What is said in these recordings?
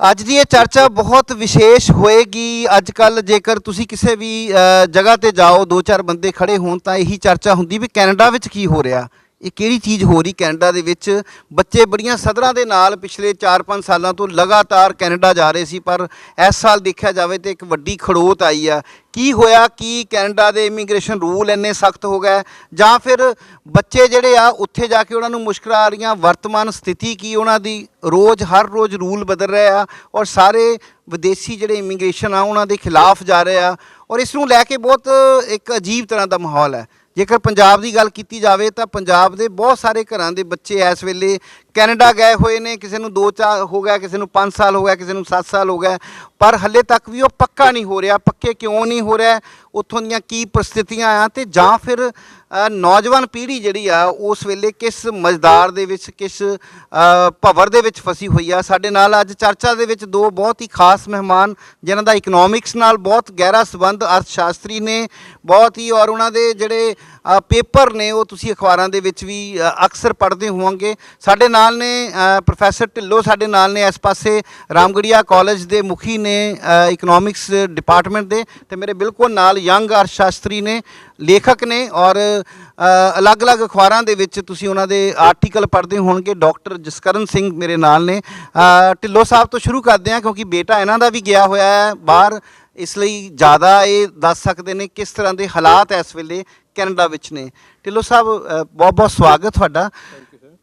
ਅੱਜ ਦੀ ਇਹ ਚਰਚਾ ਬਹੁਤ ਵਿਸ਼ੇਸ਼ ਹੋਏਗੀ। ਅੱਜ ਕੱਲ ਜੇਕਰ ਤੁਸੀਂ ਕਿਸੇ ਵੀ ਜਗ੍ਹਾ ਤੇ ਜਾਓ ਦੋ ਚਾਰ ਬੰਦੇ ਖੜੇ ਹੋਣ ਤਾਂ ਇਹੀ ਚਰਚਾ ਹੁੰਦੀ ਵੀ ਕੈਨੇਡਾ ਵਿੱਚ ਕੀ ਹੋ ਰਿਹਾ। ਇਹ ਕਿਹੜੀ ਚੀਜ਼ ਹੋ ਰਹੀ ਕੈਨੇਡਾ ਦੇ ਵਿੱਚ? ਬੱਚੇ ਬੜੀਆਂ ਸਦਰਾਂ ਦੇ ਨਾਲ ਪਿਛਲੇ 4-5 ਸਾਲਾਂ ਤੋਂ ਲਗਾਤਾਰ ਕੈਨੇਡਾ ਜਾ ਰਹੇ ਸੀ, ਪਰ ਇਸ ਸਾਲ ਦੇਖਿਆ ਜਾਵੇ ਤੇ ਇੱਕ ਵੱਡੀ ਖੜੋਤ ਆਈ ਆ। ਕੀ ਹੋਇਆ? ਕਿ ਕੈਨੇਡਾ ਦੇ ਇਮੀਗ੍ਰੇਸ਼ਨ ਰੂਲ ਇੰਨੇ ਸਖਤ ਹੋ ਗਏ? ਜਾਂ ਫਿਰ ਬੱਚੇ ਜਿਹੜੇ ਆ, ਉੱਥੇ ਜਾ ਕੇ ਉਹਨਾਂ ਨੂੰ ਮੁਸ਼ਕਲਾਂ ਆ ਰਹੀਆਂ? ਵਰਤਮਾਨ ਸਥਿਤੀ ਕੀ ਉਹਨਾਂ ਦੀ? ਰੋਜ਼, ਹਰ ਰੋਜ਼ ਰੂਲ ਬਦਲ ਰਹੇ ਆ ਔਰ ਸਾਰੇ ਵਿਦੇਸ਼ੀ ਜਿਹੜੇ ਇਮੀਗ੍ਰੇਸ਼ਨ ਆ, ਉਹਨਾਂ ਦੇ ਖਿਲਾਫ ਜਾ ਰਹੇ ਆ ਔਰ ਇਸ ਨੂੰ ਲੈ ਕੇ ਬਹੁਤ ਇੱਕ ਅਜੀਬ ਤਰ੍ਹਾਂ ਦਾ ਮਾਹੌਲ ਹੈ। ਜੇਕਰ ਪੰਜਾਬ ਦੀ ਗੱਲ ਕੀਤੀ ਜਾਵੇ ਤਾਂ ਪੰਜਾਬ ਦੇ ਬਹੁਤ ਸਾਰੇ ਘਰਾਂ ਦੇ ਬੱਚੇ ਇਸ ਵੇਲੇ ਕੈਨੇਡਾ ਗਏ ਹੋਏ ਨੇ, ਕਿਸੇ ਨੂੰ 2 ਚਾਰ ਹੋ ਗਿਆ, ਕਿਸੇ ਨੂੰ 5 ਸਾਲ ਹੋ ਗਿਆ, ਕਿਸੇ ਨੂੰ 7 ਸਾਲ ਹੋ ਗਿਆ, ਪਰ ਹੱਲੇ ਤੱਕ ਵੀ ਉਹ ਪੱਕਾ ਨਹੀਂ ਹੋ ਰਿਹਾ, ਪੱਕੇ ਕਿਉਂ ਨਹੀਂ ਹੋ ਰਿਹਾ, ਉੱਥੋਂ ਦੀਆਂ ਕੀ ਪ੍ਰਸਥਿਤੀਆਂ ਆ ਤੇ ਜਾਂ ਫਿਰ ਨੌਜਵਾਨ ਪੀੜ੍ਹੀ ਜਿਹੜੀ ਆ, ਉਸ ਵੇਲੇ ਕਿਸ ਮਜ਼ਦਾਰ ਦੇ ਵਿੱਚ, ਕਿਸ ਭਵਰ ਦੇ ਵਿੱਚ ਫਸੀ ਹੋਈ ਆ। ਸਾਡੇ ਨਾਲ ਅੱਜ ਚਰਚਾ ਦੇ ਵਿੱਚ ਦੋ ਬਹੁਤ ਹੀ ਖਾਸ ਮਹਿਮਾਨ, ਜਿਨ੍ਹਾਂ ਦਾ ਇਕਨੋਮਿਕਸ ਨਾਲ ਬਹੁਤ ਗਹਿਰਾ ਸੰਬੰਧ ਅਰਥ ਸ਼ਾਸਤਰੀ ਨੇ, ਬਹੁਤ ਹੀ ਔਰ ਉਹਨਾਂ ਦੇ ਜਿਹੜੇ ਪੇਪਰ ਨੇ, ਉਹ ਤੁਸੀਂ ਅਖਬਾਰਾਂ ਦੇ ਵਿੱਚ ਵੀ ਅਕਸਰ ਪੜ੍ਹਦੇ ਹੋਵੋਗੇ। ਸਾਡੇ ਨਾਲ ਨਾਲ ਨੇ ਪ੍ਰੋਫੈਸਰ ਢਿੱਲੋਂ ਸਾਡੇ ਨਾਲ ਨੇ ਇਸ ਪਾਸੇ ਰਾਮਗੜੀਆ ਕਾਲਜ ਦੇ ਮੁਖੀ ਨੇ ਇਕਨੋਮਿਕਸ ਡਿਪਾਰਟਮੈਂਟ ਦੇ ਤੇ ਮੇਰੇ ਬਿਲਕੁਲ ਨਾਲ ਯੰਗ ਅਰਥਸ਼ਾਸਤਰੀ ਨੇ ਲੇਖਕ ਨੇ ਔਰ ਅਲੱਗ-ਅਲੱਗ ਅਖਬਾਰਾਂ ਦੇ ਵਿੱਚ ਤੁਸੀਂ ਉਹਨਾਂ ਦੇ ਆਰਟੀਕਲ ਪੜ੍ਹਦੇ ਹੋਣਗੇ ਡਾਕਟਰ ਜਸਕਰਨ ਸਿੰਘ ਮੇਰੇ ਨਾਲ ਨੇ। ਅ, ਢਿੱਲੋਂ ਸਾਹਿਬ ਤੋਂ ਸ਼ੁਰੂ ਕਰਦੇ ਹਾਂ ਕਿਉਂਕਿ ਬੇਟਾ ਇਹਨਾਂ ਦਾ ਵੀ ਗਿਆ ਹੋਇਆ ਹੈ ਬਾਹਰ ਇਸ ਲਈ ਜ਼ਿਆਦਾ ਇਹ ਦੱਸ ਸਕਦੇ ਨੇ ਕਿਸ ਤਰ੍ਹਾਂ ਦੇ ਹਾਲਾਤ ਇਸ ਵੇਲੇ ਕੈਨੇਡਾ ਵਿੱਚ ਨੇ। ਢਿੱਲੋਂ ਸਾਹਿਬ ਬਹੁਤ ਬਹੁਤ ਸਵਾਗਤ ਤੁਹਾਡਾ।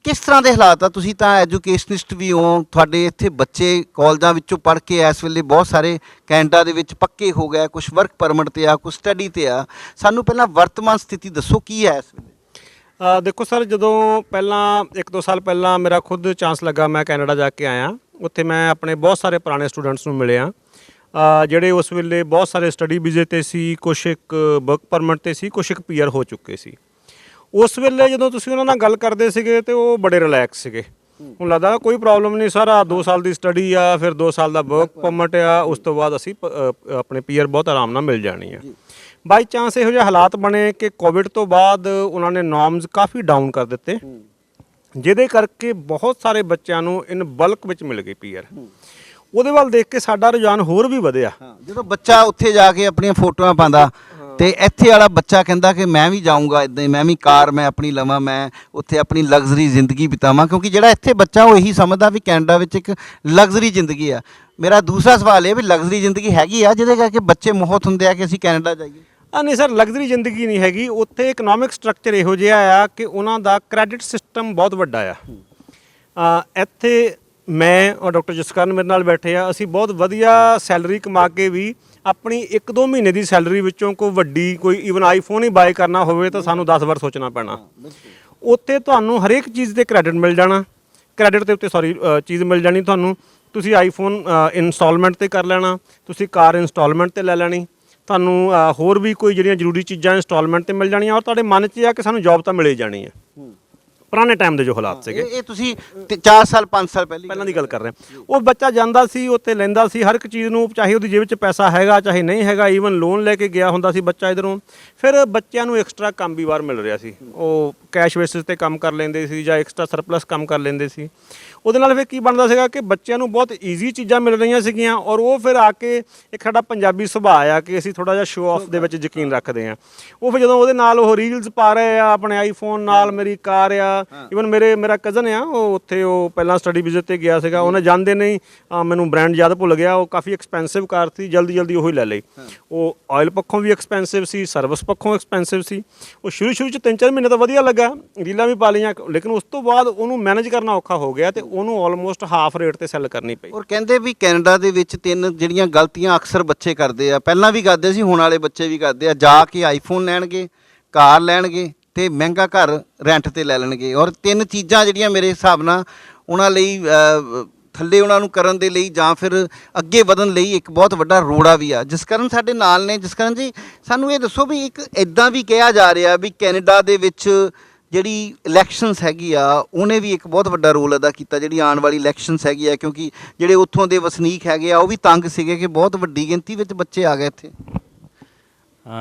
ਕਿਸ ਤਰ੍ਹਾਂ ਦੇ ਹਾਲਾਤ ਆ? ਤੁਸੀਂ ਤਾਂ ਐਜੂਕੇਸ਼ਨਿਸਟ ਵੀ ਹੋ, ਤੁਹਾਡੇ ਇੱਥੇ ਬੱਚੇ ਕਾਲਜਾਂ ਵਿੱਚੋਂ ਪੜ੍ਹ ਕੇ ਇਸ ਵੇਲੇ ਬਹੁਤ ਸਾਰੇ ਕੈਨੇਡਾ ਦੇ ਵਿੱਚ ਪੱਕੇ ਹੋ ਗਏ ਕੁਝ ਵਰਕ ਪਰਮਿਟ ਤੇ ਆ ਕੁਝ ਸਟੱਡੀ ਤੇ ਆ। ਸਾਨੂੰ ਪਹਿਲਾਂ ਵਰਤਮਾਨ ਸਥਿਤੀ ਦੱਸੋ, ਕੀ ਹੈ ਇਸ ਵੇਲੇ? ਦੇਖੋ ਸਰ, ਜਦੋਂ ਪਹਿਲਾਂ, ਇੱਕ ਦੋ ਸਾਲ ਪਹਿਲਾਂ ਮੇਰਾ ਖੁਦ ਚਾਂਸ ਲੱਗਾ, ਮੈਂ ਕੈਨੇਡਾ ਜਾ ਕੇ ਆਇਆ। ਉੱਥੇ ਮੈਂ ਆਪਣੇ ਬਹੁਤ ਸਾਰੇ ਪੁਰਾਣੇ ਸਟੂਡੈਂਟਸ ਨੂੰ ਮਿਲਿਆ। ਜਿਹੜੇ ਉਸ ਵੇਲੇ ਬਹੁਤ ਸਾਰੇ ਸਟੱਡੀ ਵੀਜ਼ੇ ਤੇ ਸੀ, ਕੁਛ ਇੱਕ ਵਰਕ ਪਰਮਿਟ ਤੇ ਸੀ, ਕੁਛ ਇੱਕ ਪੀਆਰ ਹੋ ਚੁੱਕੇ ਸੀ। ਉਸ ਵੇਲੇ ਜਦੋਂ ਤੁਸੀਂ ਉਹਨਾਂ ਨਾਲ ਗੱਲ ਕਰਦੇ ਸੀਗੇ ਤੇ ਉਹ ਬੜੇ ਰਿਲੈਕਸ ਸੀਗੇ। ਹੁਣ ਲੱਗਦਾ ਕੋਈ ਪ੍ਰੋਬਲਮ ਨਹੀਂ ਸਰ ਆ 2 ਸਾਲ ਦੀ ਸਟੱਡੀ ਆ ਫਿਰ 2 ਸਾਲ ਦਾ ਵਰਕ ਪਰਮਿਟ ਆ ਉਸ ਤੋਂ ਬਾਅਦ ਅਸੀਂ ਆਪਣੇ ਪੀਆਰ ਬਹੁਤ ਆਰਾਮ ਨਾਲ ਮਿਲ ਜਾਣੀ ਆ। ਬਾਈ ਚਾਂਸ ਇਹੋ ਜਿਹੇ ਹਾਲਾਤ ਬਣੇ ਕਿ ਕੋਵਿਡ ਤੋਂ ਬਾਅਦ ਉਹਨਾਂ ਨੇ ਨਾਰਮਸ ਕਾਫੀ ਡਾਊਨ ਕਰ ਦਿੱਤੇ। ਜਿਹਦੇ ਕਰਕੇ ਬਹੁਤ ਸਾਰੇ ਬੱਚਿਆਂ ਨੂੰ ਇਨ ਬਲਕ ਵਿੱਚ ਮਿਲ ਗਈ ਪੀਆਰ ਉਹਦੇ ਵੱਲ ਦੇਖ ਕੇ ਸਾਡਾ ਰੁਝਾਨ ਹੋਰ ਵੀ ਵਧਿਆ। ਜਦੋਂ ਬੱਚਾ ਉੱਥੇ ਜਾ ਕੇ ਆਪਣੀਆਂ ਫੋਟੋਆਂ ਪਾਉਂਦਾ ਤੇ ਇੱਥੇ ਵਾਲਾ ਬੱਚਾ ਕਹਿੰਦਾ ਕਿ ਮੈਂ ਵੀ ਜਾਊਂਗਾ ਇਦਾਂ ਹੀ, ਮੈਂ ਵੀ ਕਾਰ, ਮੈਂ ਆਪਣੀ ਲਵਾਂ, ਮੈਂ ਉੱਥੇ ਆਪਣੀ ਲਗਜ਼ਰੀ ਜ਼ਿੰਦਗੀ ਬਿਤਾਵਾਂ, ਕਿਉਂਕਿ ਜਿਹੜਾ ਇੱਥੇ ਬੱਚਾ ਉਹ ਇਹੀ ਸਮਝਦਾ ਵੀ ਕੈਨੇਡਾ ਵਿੱਚ ਇੱਕ ਲਗਜ਼ਰੀ ਜ਼ਿੰਦਗੀ ਆ। ਮੇਰਾ ਦੂਸਰਾ ਸਵਾਲ ਇਹ ਵੀ ਲਗਜ਼ਰੀ ਜ਼ਿੰਦਗੀ ਹੈਗੀ ਆ, ਜਿਹਦੇ ਕਰਕੇ ਬੱਚੇ ਮੋਹਤ ਹੁੰਦੇ ਆ ਕਿ ਅਸੀਂ ਕੈਨੇਡਾ ਜਾਈਏ? ਆ ਨਹੀਂ ਸਰ ਲਗਜ਼ਰੀ ਜ਼ਿੰਦਗੀ ਨਹੀਂ ਹੈਗੀ। ਉੱਥੇ ਇਕਨੋਮਿਕ ਸਟਰਕਚਰ ਇਹੋ ਜਿਹਾ ਆ ਕਿ ਉਹਨਾਂ ਦਾ ਕ੍ਰੈਡਿਟ ਸਿਸਟਮ ਬਹੁਤ ਵੱਡਾ ਆ। ਆ, ਇੱਥੇ ਮੈਂ ਔਰ ਡਾਕਟਰ ਜਸਕਰਨ ਮੇਰੇ ਨਾਲ ਬੈਠੇ ਆ। ਅਸੀਂ ਬਹੁਤ ਵਧੀਆ ਸੈਲਰੀ ਕਮਾ ਕੇ ਵੀ ਆਪਣੀ 1-2 ਮਹੀਨੇ ਦੀ ਸੈਲਰੀ ਵਿੱਚੋਂ ਕੋਈ ਵੱਡੀ ਕੋਈ ਈਵਨ ਆਈਫੋਨ ਹੀ ਬਾਏ ਕਰਨਾ ਹੋਵੇ ਤਾਂ ਸਾਨੂੰ 10 ਵਾਰ ਸੋਚਣਾ ਪੈਣਾ। ਉੱਥੇ ਤੁਹਾਨੂੰ ਹਰੇਕ ਚੀਜ਼ ਤੇ ਕ੍ਰੈਡਿਟ ਮਿਲ ਜਾਣਾ। ਕ੍ਰੈਡਿਟ ਦੇ ਉੱਤੇ ਸੌਰੀ ਚੀਜ਼ ਮਿਲ ਜਾਣੀ ਤੁਹਾਨੂੰ। ਤੁਸੀਂ ਆਈਫੋਨ ਇਨਸਟਾਲਮੈਂਟ ਤੇ ਕਰ ਲੈਣਾ ਤੁਸੀਂ ਕਾਰ ਇਨਸਟਾਲਮੈਂਟ ਤੇ ਲੈ ਲੈਣੀ। ਤੁਹਾਨੂੰ ਹੋਰ ਵੀ ਕੋਈ ਜਿਹੜੀਆਂ ਜ਼ਰੂਰੀ ਚੀਜ਼ਾਂ ਇਨਸਟਾਲਮੈਂਟ ਤੇ ਮਿਲ ਜਾਣੀਆਂ ਔਰ ਤੁਹਾਡੇ ਮਨ 'ਚ ਇਹ ਆ ਕਿ ਸਾਨੂੰ ਜੌਬ ਤਾਂ ਮਿਲੇ ਜਾਣੀ ਹੈ। ਪੁਰਾਣੇ ਟਾਈਮ ਦੇ ਜੋ ਹਾਲਾਤ ਸੀਗੇ। ਇਹ ਇਹ ਤੁਸੀਂ 4 ਸਾਲ 5 ਸਾਲ ਪਹਿਲਾਂ ਪਹਿਲਾਂ ਦੀ ਗੱਲ ਕਰ ਰਹੇ ਹਾਂ। ਉਹ ਬੱਚਾ ਜਾਂਦਾ ਸੀ ਉੱਥੇ ਲੈਂਦਾ ਸੀ ਹਰ ਇੱਕ ਚੀਜ਼ ਨੂੰ ਚਾਹੇ ਉਹਦੀ ਜੇਬ 'ਚ ਪੈਸਾ ਹੈਗਾ ਚਾਹੇ ਨਹੀਂ ਹੈਗਾ ਈਵਨ ਲੋਨ ਲੈ ਕੇ ਗਿਆ ਹੁੰਦਾ ਸੀ ਬੱਚਾ ਇਧਰੋਂ। ਫਿਰ ਬੱਚਿਆਂ ਨੂੰ ਐਕਸਟਰਾ ਕੰਮ ਵੀ ਬਾਹਰ ਮਿਲ ਰਿਹਾ ਸੀ। ਉਹ ਕੈਸ਼ ਬੇਸਿਸ ਤੇ ਕੰਮ ਕਰ ਲੈਂਦੇ ਸੀ ਜਾਂ ਐਕਸਟਰਾ ਸਰਪਲਸ ਕੰਮ ਕਰ ਲੈਂਦੇ ਸੀ। ਉਹਦੇ ਨਾਲ ਫਿਰ ਕੀ ਬਣਦਾ ਸੀਗਾ ਕਿ ਬੱਚਿਆਂ ਨੂੰ ਬਹੁਤ ਈਜ਼ੀ ਚੀਜ਼ਾਂ ਮਿਲ ਰਹੀਆਂ ਸੀਗੀਆਂ ਔਰ ਉਹ ਫਿਰ ਆ ਕੇ ਇੱਕ ਸਾਡਾ ਪੰਜਾਬੀ ਸੁਭਾਅ ਆ ਕਿ ਅਸੀਂ ਥੋੜਾ ਜਿਹਾ ਸ਼ੋਅ ਆਫ ਦੇ ਵਿੱਚ ਯਕੀਨ ਰੱਖਦੇ ਆ ਉਹ ਫਿਰ ਜਦੋਂ ਉਹਦੇ ਨਾਲ ਉਹ ਰੀਲਸ ਪਾ ਰਹੇ ਆ ਆਪਣੇ ਆਈਫੋਨ ਨਾਲ ਮੇਰੀ ਕਾਰ ਆ ਇਵਨ ਮੇਰੇ ਮੇਰਾ ਕਜ਼ਨ ਆ ਉਹ ਉੱਥੇ ਉਹ ਪਹਿਲਾਂ ਸਟੱਡੀ ਵਿਜ਼ਿਟ ਤੇ ਗਿਆ ਸੀਗਾ ਉਹਨੇ ਜਾਂਦੇ ਨਹੀਂ ਮੈਨੂੰ ਬ੍ਰਾਂਡ ਯਾਦ ਭੁੱਲ ਗਿਆ ਉਹ ਕਾਫੀ ਐਕਸਪੈਂਸਿਵ ਕਾਰ ਸੀ ਜਲਦੀ ਜਲਦੀ ਉਹੀ ਲੈ ਲਈ ਉਹ ਆਇਲ ਪੱਖੋਂ ਵੀ ਐਕਸਪੈਂਸਿਵ ਸੀ ਸਰਵਿਸ ਪੱਖੋਂ ਐਕਸਪੈਂਸਿਵ ਸੀ। ਉਹ ਸ਼ੁਰੂ ਸ਼ੁਰੂ ਚ 3-4 ਮਹੀਨੇ ਤਾਂ ਵਧੀਆ ਲੱਗਾ, ਰੀਲਾਂ ਵੀ ਪਾ ਲਈਆਂ, ਲੇਕਿਨ ਉਸ ਤੋਂ ਬਾਅਦ ਉਹਨੂੰ ਮੈਨੇਜ ਕਰਨਾ ਔਖਾ ਹੋ ਗਿਆ ਤੇ ਉਹਨੂੰ ਆਲਮੋਸਟ ਹਾਫ ਰੇਟ ਤੇ ਸੈੱਲ ਕਰਨੀ ਪਈ। ਔਰ ਕਹਿੰਦੇ ਵੀ ਕੈਨੇਡਾ ਦੇ ਵਿੱਚ ਤਿੰਨ ਜਿਹੜੀਆਂ ਗਲਤੀਆਂ ਅਕਸਰ ਬੱਚੇ ਕਰਦੇ ਆ। ਪਹਿਲਾਂ ਵੀ ਕਰਦੇ ਸੀ, ਹੁਣ ਵਾਲੇ ਬੱਚੇ ਵੀ ਕਰਦੇ ਆ। ਜਾ ਕੇ ਆਈਫੋਨ ਲੈਣਗੇ, ਕਾਰ ਲੈਣਗੇ ਤੇ ਮਹਿੰਗਾ ਘਰ ਰੈਂਟ ਤੇ ਲੈ ਲੈਣਗੇ। ਔਰ ਤਿੰਨ ਚੀਜ਼ਾਂ ਜਿਹੜੀਆਂ ਮੇਰੇ ਹਿਸਾਬ ਨਾਲ ਉਹਨਾਂ ਲਈ ਥੱਲੇ ਉਹਨਾਂ ਨੂੰ ਕਰਨ ਦੇ ਲਈ ਜਾਂ ਫਿਰ ਅੱਗੇ ਵਧਣ ਲਈ ਇੱਕ ਬਹੁਤ ਵੱਡਾ ਰੋੜਾ ਵੀ ਆ। ਜਿਸ ਕਾਰਨ ਸਾਡੇ ਨਾਲ ਨੇ ਜਿਸ ਕਾਰਨ ਜੀ ਸਾਨੂੰ ਇਹ ਦੱਸੋ ਵੀ ਇੱਕ ਇਦਾਂ ਵੀ ਕਿਹਾ ਜਾ ਰਿਹਾ ਵੀ ਕੈਨੇਡਾ ਦੇ ਵਿੱਚ ਜਿਹੜੀ ਇਲੈਕਸ਼ਨਸ ਹੈਗੀ ਆ ਉਹਨੇ ਵੀ ਇੱਕ ਬਹੁਤ ਵੱਡਾ ਰੋਲ ਅਦਾ ਕੀਤਾ ਜਿਹੜੀ ਆਉਣ ਵਾਲੀ ਇਲੈਕਸ਼ਨਸ ਹੈਗੀ ਆ ਕਿਉਂਕਿ ਜਿਹੜੇ ਉੱਥੋਂ ਦੇ ਵਸਨੀਕ ਹੈਗੇ ਆ ਉਹ ਵੀ ਤੰਗ ਸੀਗੇ ਕਿ ਬਹੁਤ ਵੱਡੀ ਗਿਣਤੀ ਵਿੱਚ ਬੱਚੇ ਆ ਗਏ ਇੱਥੇ।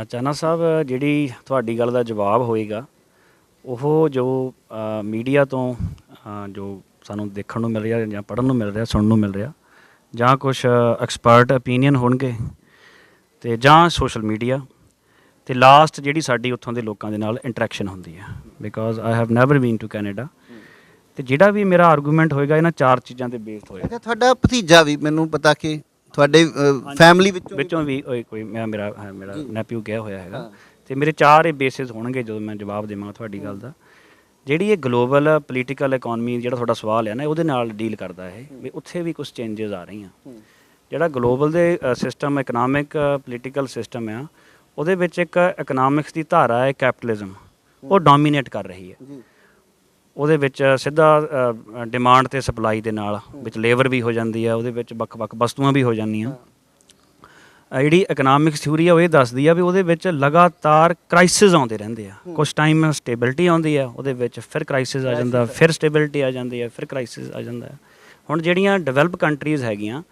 ਅ, ਚਾਨਾ ਸਾਹਿਬ ਜਿਹੜੀ ਤੁਹਾਡੀ ਗੱਲ ਦਾ ਜਵਾਬ ਹੋਏਗਾ ਉਹ ਜੋ ਮੀਡੀਆ ਤੋਂ ਜੋ ਸਾਨੂੰ ਦੇਖਣ ਨੂੰ ਮਿਲ ਰਿਹਾ ਜਾਂ ਪੜ੍ਹਨ ਨੂੰ ਮਿਲ ਰਿਹਾ ਸੁਣਨ ਨੂੰ ਮਿਲ ਰਿਹਾ। ਜਾਂ ਕੁਝ ਐਕਸਪਰਟ opinion ਹੋਣਗੇ ਤੇ ਜਾਂ ਸੋਸ਼ਲ ਮੀਡੀਆ ਤੇ ਲਾਸਟ ਜਿਹੜੀ ਸਾਡੀ ਉੱਥੋਂ ਦੇ ਲੋਕਾਂ ਦੇ ਨਾਲ ਇੰਟਰੈਕਸ਼ਨ ਹੁੰਦੀ ਹੈ। Because I have never been to Canada ਤੇ ਜਿਹੜਾ ਵੀ ਮੇਰਾ ਆਰਗੂਮੈਂਟ ਹੋਏਗਾ ਇਹਨਾਂ ਚਾਰ ਚੀਜ਼ਾਂ ਤੇ ਬੇਸਡ ਹੋਏਗਾ। ਅੱਛਾ ਤੁਹਾਡਾ ਭਤੀਜਾ ਵੀ ਮੈਨੂੰ ਪਤਾ ਕਿ ਤੁਹਾਡੇ ਫੈਮਿਲੀ ਵਿੱਚੋਂ ਵਿੱਚੋਂ ਵੀ ਕੋਈ- ਕੋਈ ਮੇਰਾ ਮੇਰਾ ਮੇਰਾ। ਨੈਪਿਊ ਗਿਆ ਹੋਇਆ ਹੈਗਾ। ਤੇ ਮੇਰੇ ਚਾਰ ਇਹ ਬੇਸਿਸ ਹੋਣਗੇ ਜਦੋਂ ਮੈਂ ਜਵਾਬ ਦੇਵਾਂਗਾ ਤੁਹਾਡੀ ਗੱਲ ਦਾ। ਜਿਹੜੀ ਇਹ ਗਲੋਬਲ ਪੋਲੀਟੀਕਲ ਇਕਨੋਮੀ ਜਿਹੜਾ ਤੁਹਾਡਾ ਸਵਾਲ ਹੈ ਨਾ, ਉਹਦੇ ਨਾਲ ਡੀਲ ਕਰਦਾ ਇਹ, ਵੀ ਉੱਥੇ ਵੀ ਕੁਝ ਚੇਂਜਸ ਆ ਰਹੀਆਂ। ਜਿਹੜਾ ਗਲੋਬਲ ਦੇ ਸਿਸਟਮ ਇਕਨੋਮਿਕ ਪੋਲੀਟੀਕਲ ਸਿਸਟਮ ਆ, ਉਹਦੇ ਵਿੱਚ ਇੱਕ ਇਕਨੋਮਿਕਸ ਦੀ ਧਾਰਾ ਹੈ ਕੈਪੀਟਲਿਜ਼ਮ ਉਹ ਡੋਮੀਨੇਟ ਕਰ ਰਹੀ ਹੈ। ਉਹਦੇ ਵਿੱਚ ਸਿੱਧਾ ਡਿਮਾਂਡ ਤੇ ਸਪਲਾਈ ਦੇ ਨਾਲ, ਵਿੱਚ ਲੇਬਰ ਵੀ ਹੋ ਜਾਂਦੀ ਹੈ, ਉਹਦੇ ਵਿੱਚ ਵੱਖ-ਵੱਖ ਵਸਤੂਆਂ ਵੀ ਹੋ ਜਾਂਦੀਆਂ। ਜਿਹੜੀ ਇਕਨੋਮਿਕਸ ਥਿਊਰੀ ਆ ਉਹ ਇਹ ਦੱਸਦੀ ਆ ਵੀ ਉਹਦੇ ਵਿੱਚ ਲਗਾਤਾਰ ਕ੍ਰਾਈਸਿਸ ਆਉਂਦੇ ਰਹਿੰਦੇ ਆ। ਕੁਝ ਟਾਈਮ ਸਟੇਬਿਲਿਟੀ ਆਉਂਦੀ ਆ ਉਹਦੇ ਵਿੱਚ ਫਿਰ ਕ੍ਰਾਈਸਿਸ ਆ ਜਾਂਦਾ ਫਿਰ ਸਟੇਬਿਲਿਟੀ ਆ ਜਾਂਦੀ ਆ ਫਿਰ ਕ੍ਰਾਈਸਿਸ ਆ ਜਾਂਦਾ। ਹੁਣ ਜਿਹੜੀਆਂ ਡਿਵੈਲਪ ਕੰਟਰੀਜ਼ ਹੈਗੀਆਂ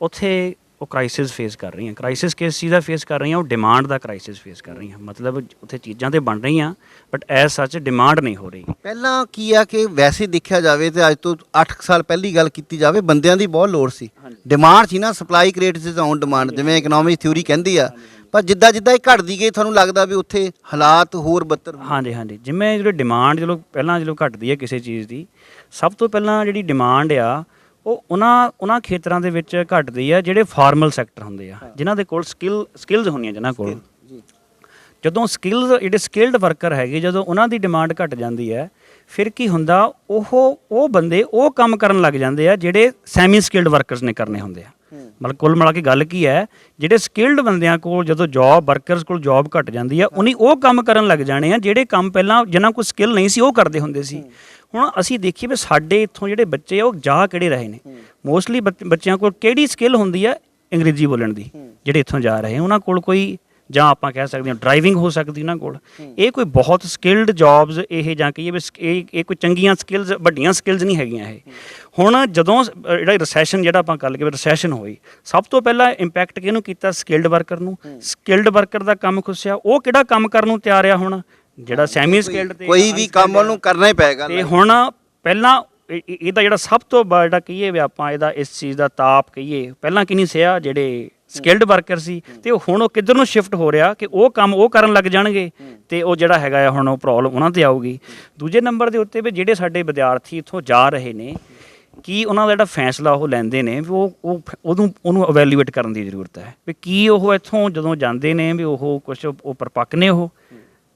ਉੱਥੇ ਉਹ ਕ੍ਰਾਈਸਿਸ ਫੇਸ ਕਰ ਰਹੀਆਂ। ਕ੍ਰਾਈਸਿਸ ਕਿਸ ਚੀਜ਼ ਦਾ ਫੇਸ ਕਰ ਰਹੀਆਂ? ਉਹ ਡਿਮਾਂਡ ਦਾ ਕ੍ਰਾਈਸਿਸ ਫੇਸ ਕਰ ਰਹੀਆਂ। ਮਤਲਬ ਉੱਥੇ ਚੀਜ਼ਾਂ ਤੇ ਬਣ ਰਹੀਆਂ ਬਟ ਐਸ ਸੱਚ ਡਿਮਾਂਡ ਨਹੀਂ ਹੋ ਰਹੀ। ਪਹਿਲਾਂ ਕੀ ਆ ਕਿ ਵੈਸੇ ਦੇਖਿਆ ਜਾਵੇ ਤੇ ਅੱਜ ਤੋਂ 8 ਸਾਲ ਪਹਿਲੀ ਗੱਲ ਕੀਤੀ ਜਾਵੇ ਬੰਦਿਆਂ ਦੀ ਬਹੁਤ ਲੋੜ ਸੀ। ਡਿਮਾਂਡ ਸੀ ਨਾ supply creates is on demand ਜਿਵੇਂ ਇਕਨੋਮਿਕ ਥਿਊਰੀ ਕਹਿੰਦੀ ਆ। ਪਰ ਜਿੱਦਾਂ ਜਿੱਦਾਂ ਇਹ ਘਟਦੀ ਗਈ ਤੁਹਾਨੂੰ ਲੱਗਦਾ ਵੀ ਉੱਥੇ ਹਾਲਾਤ ਹੋਰ ਬੱਤਰ। ਹਾਂਜੀ ਹਾਂਜੀ। ਜਿਵੇਂ ਜਿਹੜੀ ਡਿਮਾਂਡ ਜਦੋਂ ਪਹਿਲਾਂ ਜਦੋਂ ਘਟਦੀ ਹੈ ਕਿਸੇ ਚੀਜ਼ ਦੀ ਸਭ ਤੋਂ ਪਹਿਲਾਂ ਜਿਹੜੀ ਡਿਮਾਂਡ ਆ ਉਹ ਉਹਨਾਂ ਉਹਨਾਂ ਖੇਤਰਾਂ ਦੇ ਵਿੱਚ ਘਟਦੀ ਆ ਜਿਹੜੇ ਫਾਰਮਲ ਸੈਕਟਰ ਹੁੰਦੇ ਆ ਜਿਨ੍ਹਾਂ ਦੇ ਕੋਲ ਸਕਿੱਲ ਸਕਿੱਲਸ ਹੁੰਦੀਆਂ ਜਿਨ੍ਹਾਂ ਕੋਲ। ਜਦੋਂ ਸਕਿੱਲਸ ਜਿਹੜੇ ਸਕਿਲਡ ਵਰਕਰ ਹੈਗੇ ਜਦੋਂ ਉਹਨਾਂ ਦੀ ਡਿਮਾਂਡ ਘਟ ਜਾਂਦੀ ਹੈ ਫਿਰ ਕੀ ਹੁੰਦਾ ਉਹ ਉਹ ਬੰਦੇ ਉਹ ਕੰਮ ਕਰਨ ਲੱਗ ਜਾਂਦੇ ਆ ਜਿਹੜੇ ਸੈਮੀ ਸਕਿਲਡ ਵਰਕਰਸ ਨੇ ਕਰਨੇ ਹੁੰਦੇ ਆ। ਮਤਲਬ ਕੁੱਲ ਮਿਲਾ ਕੇ ਗੱਲ ਕੀ ਹੈ, ਜਿਹੜੇ ਸਕਿਲਡ ਬੰਦਿਆਂ ਕੋਲ ਜਦੋਂ ਜੌਬ ਵਰਕਰਸ ਕੋਲ ਜੌਬ ਘਟ ਜਾਂਦੀ ਆ ਉਨੀ ਉਹ ਕੰਮ ਕਰਨ ਲੱਗ ਜਾਣੇ ਆ, ਜਿਹੜੇ ਕੰਮ ਪਹਿਲਾਂ ਜਿਨ੍ਹਾਂ ਕੋਲ ਸਕਿੱਲ ਨਹੀਂ ਸੀ, ਉਹ ਕਰਦੇ ਹੁੰਦੇ ਸੀ। ਹੁਣ ਅਸੀਂ ਦੇਖੀਏ ਵੀ ਸਾਡੇ ਇੱਥੋਂ ਜਿਹੜੇ ਬੱਚੇ ਆ, ਉਹ ਜਾ ਕਿਹੜੇ ਰਹੇ ਨੇ? ਮੋਸਟਲੀ ਬੱਚਿਆਂ ਕੋਲ ਕਿਹੜੀ ਸਕਿੱਲ ਹੁੰਦੀ ਆ ਅੰਗਰੇਜ਼ੀ ਬੋਲਣ ਦੀ, ਜਿਹੜੇ ਇੱਥੋਂ ਜਾ ਰਹੇ ਉਹਨਾਂ ਕੋਲ ਕੋਈ ਜਾਂ ਆਪਾਂ ਕਹਿ ਸਕਦੇ ਹਾਂ ਡਰਾਈਵਿੰਗ ਹੋ ਸਕਦੀ ਉਹਨਾਂ ਕੋਲ ਇਹ ਕੋਈ ਬਹੁਤ ਸਕਿਲਡ ਜੌਬਸ ਇਹ ਜਾਂ ਕਹੀਏ ਵੀ ਇਹ ਇਹ ਕੋਈ ਚੰਗੀਆਂ ਸਕਿੱਲਸ ਵੱਡੀਆਂ ਸਕਿੱਲਸ ਨਹੀਂ ਹੈਗੀਆਂ ਇਹ। ਹੁਣ ਜਦੋਂ ਜਿਹੜਾ ਰਿਸੈਸ਼ਨ ਜਿਹੜਾ ਆਪਾਂ ਗੱਲ ਕਰੀਏ ਰਿਸੈਸ਼ਨ ਹੋਈ ਸਭ ਤੋਂ ਪਹਿਲਾਂ ਇੰਪੈਕਟ ਕਿਹਨੂੰ ਕੀਤਾ? ਸਕਿਲਡ ਵਰਕਰ ਨੂੰ। ਸਕਿਲਡ ਵਰਕਰ ਦਾ ਕੰਮ ਖੁੱਸਿਆ। ਉਹ ਕਿਹੜਾ ਕੰਮ ਕਰਨ ਨੂੰ ਤਿਆਰ ਆ ਹੁਣ? ਜਿਹੜਾ ਸੈਮੀ ਸਕਿਲਡ ਤੇ ਕੋਈ ਵੀ ਕੰਮ ਉਹਨੂੰ ਕਰਨਾ ਹੀ ਪਏਗਾ ਤੇ ਹੁਣ ਪਹਿਲਾਂ ਇਹ- ਇਹ- ਇਹਦਾ ਜਿਹੜਾ ਸਭ ਤੋਂ ਬੜਾ ਜਿਹੜਾ ਕਹੀਏ ਵੀ ਆਪਾਂ ਇਹਦਾ ਇਸ ਚੀਜ਼ ਦਾ ਤਾਪ ਕਹੀਏ ਪਹਿਲਾਂ ਕੀ ਨਹੀਂ ਸਿਆ ਜਿਹੜੇ ਸਕਿਲਡ ਵਰਕਰ ਸੀ ਤੇ ਉਹ ਹੁਣ ਉਹ ਕਿੱਧਰ ਨੂੰ ਸ਼ਿਫਟ ਹੋ ਰਿਹਾ ਕਿ ਉਹ ਕੰਮ ਉਹ ਕਰਨ ਲੱਗ ਜਾਣਗੇ ਤੇ ਉਹ ਜਿਹੜਾ ਹੈਗਾ ਆ ਹੁਣ ਉਹ ਪ੍ਰੋਬਲਮ ਉਹਨਾਂ ਤੇ ਆਊਗੀ। ਦੂਜੇ ਨੰਬਰ ਦੇ ਉੱਤੇ ਵੀ ਜਿਹੜੇ ਸਾਡੇ ਵਿਦਿਆਰਥੀ ਇੱਥੋਂ ਜਾ ਰਹੇ ਨੇ, ਕੀ ਉਹਨਾਂ ਦਾ ਜਿਹੜਾ ਫੈਸਲਾ ਉਹ ਲੈਂਦੇ ਨੇ, ਵੀ ਉਹ ਉਹ ਉਹਨੂੰ ਉਹਨੂੰ ਇਵੈਲੂਏਟ ਕਰਨ ਦੀ ਜ਼ਰੂਰਤ ਹੈ। ਵੀ ਕੀ ਉਹ ਇੱਥੋਂ ਜਦੋਂ ਜਾਂਦੇ ਨੇ ਵੀ ਉਹ ਕੁਝ ਉਹ ਪਰਪੱਕ ਨੇ ਉਹ?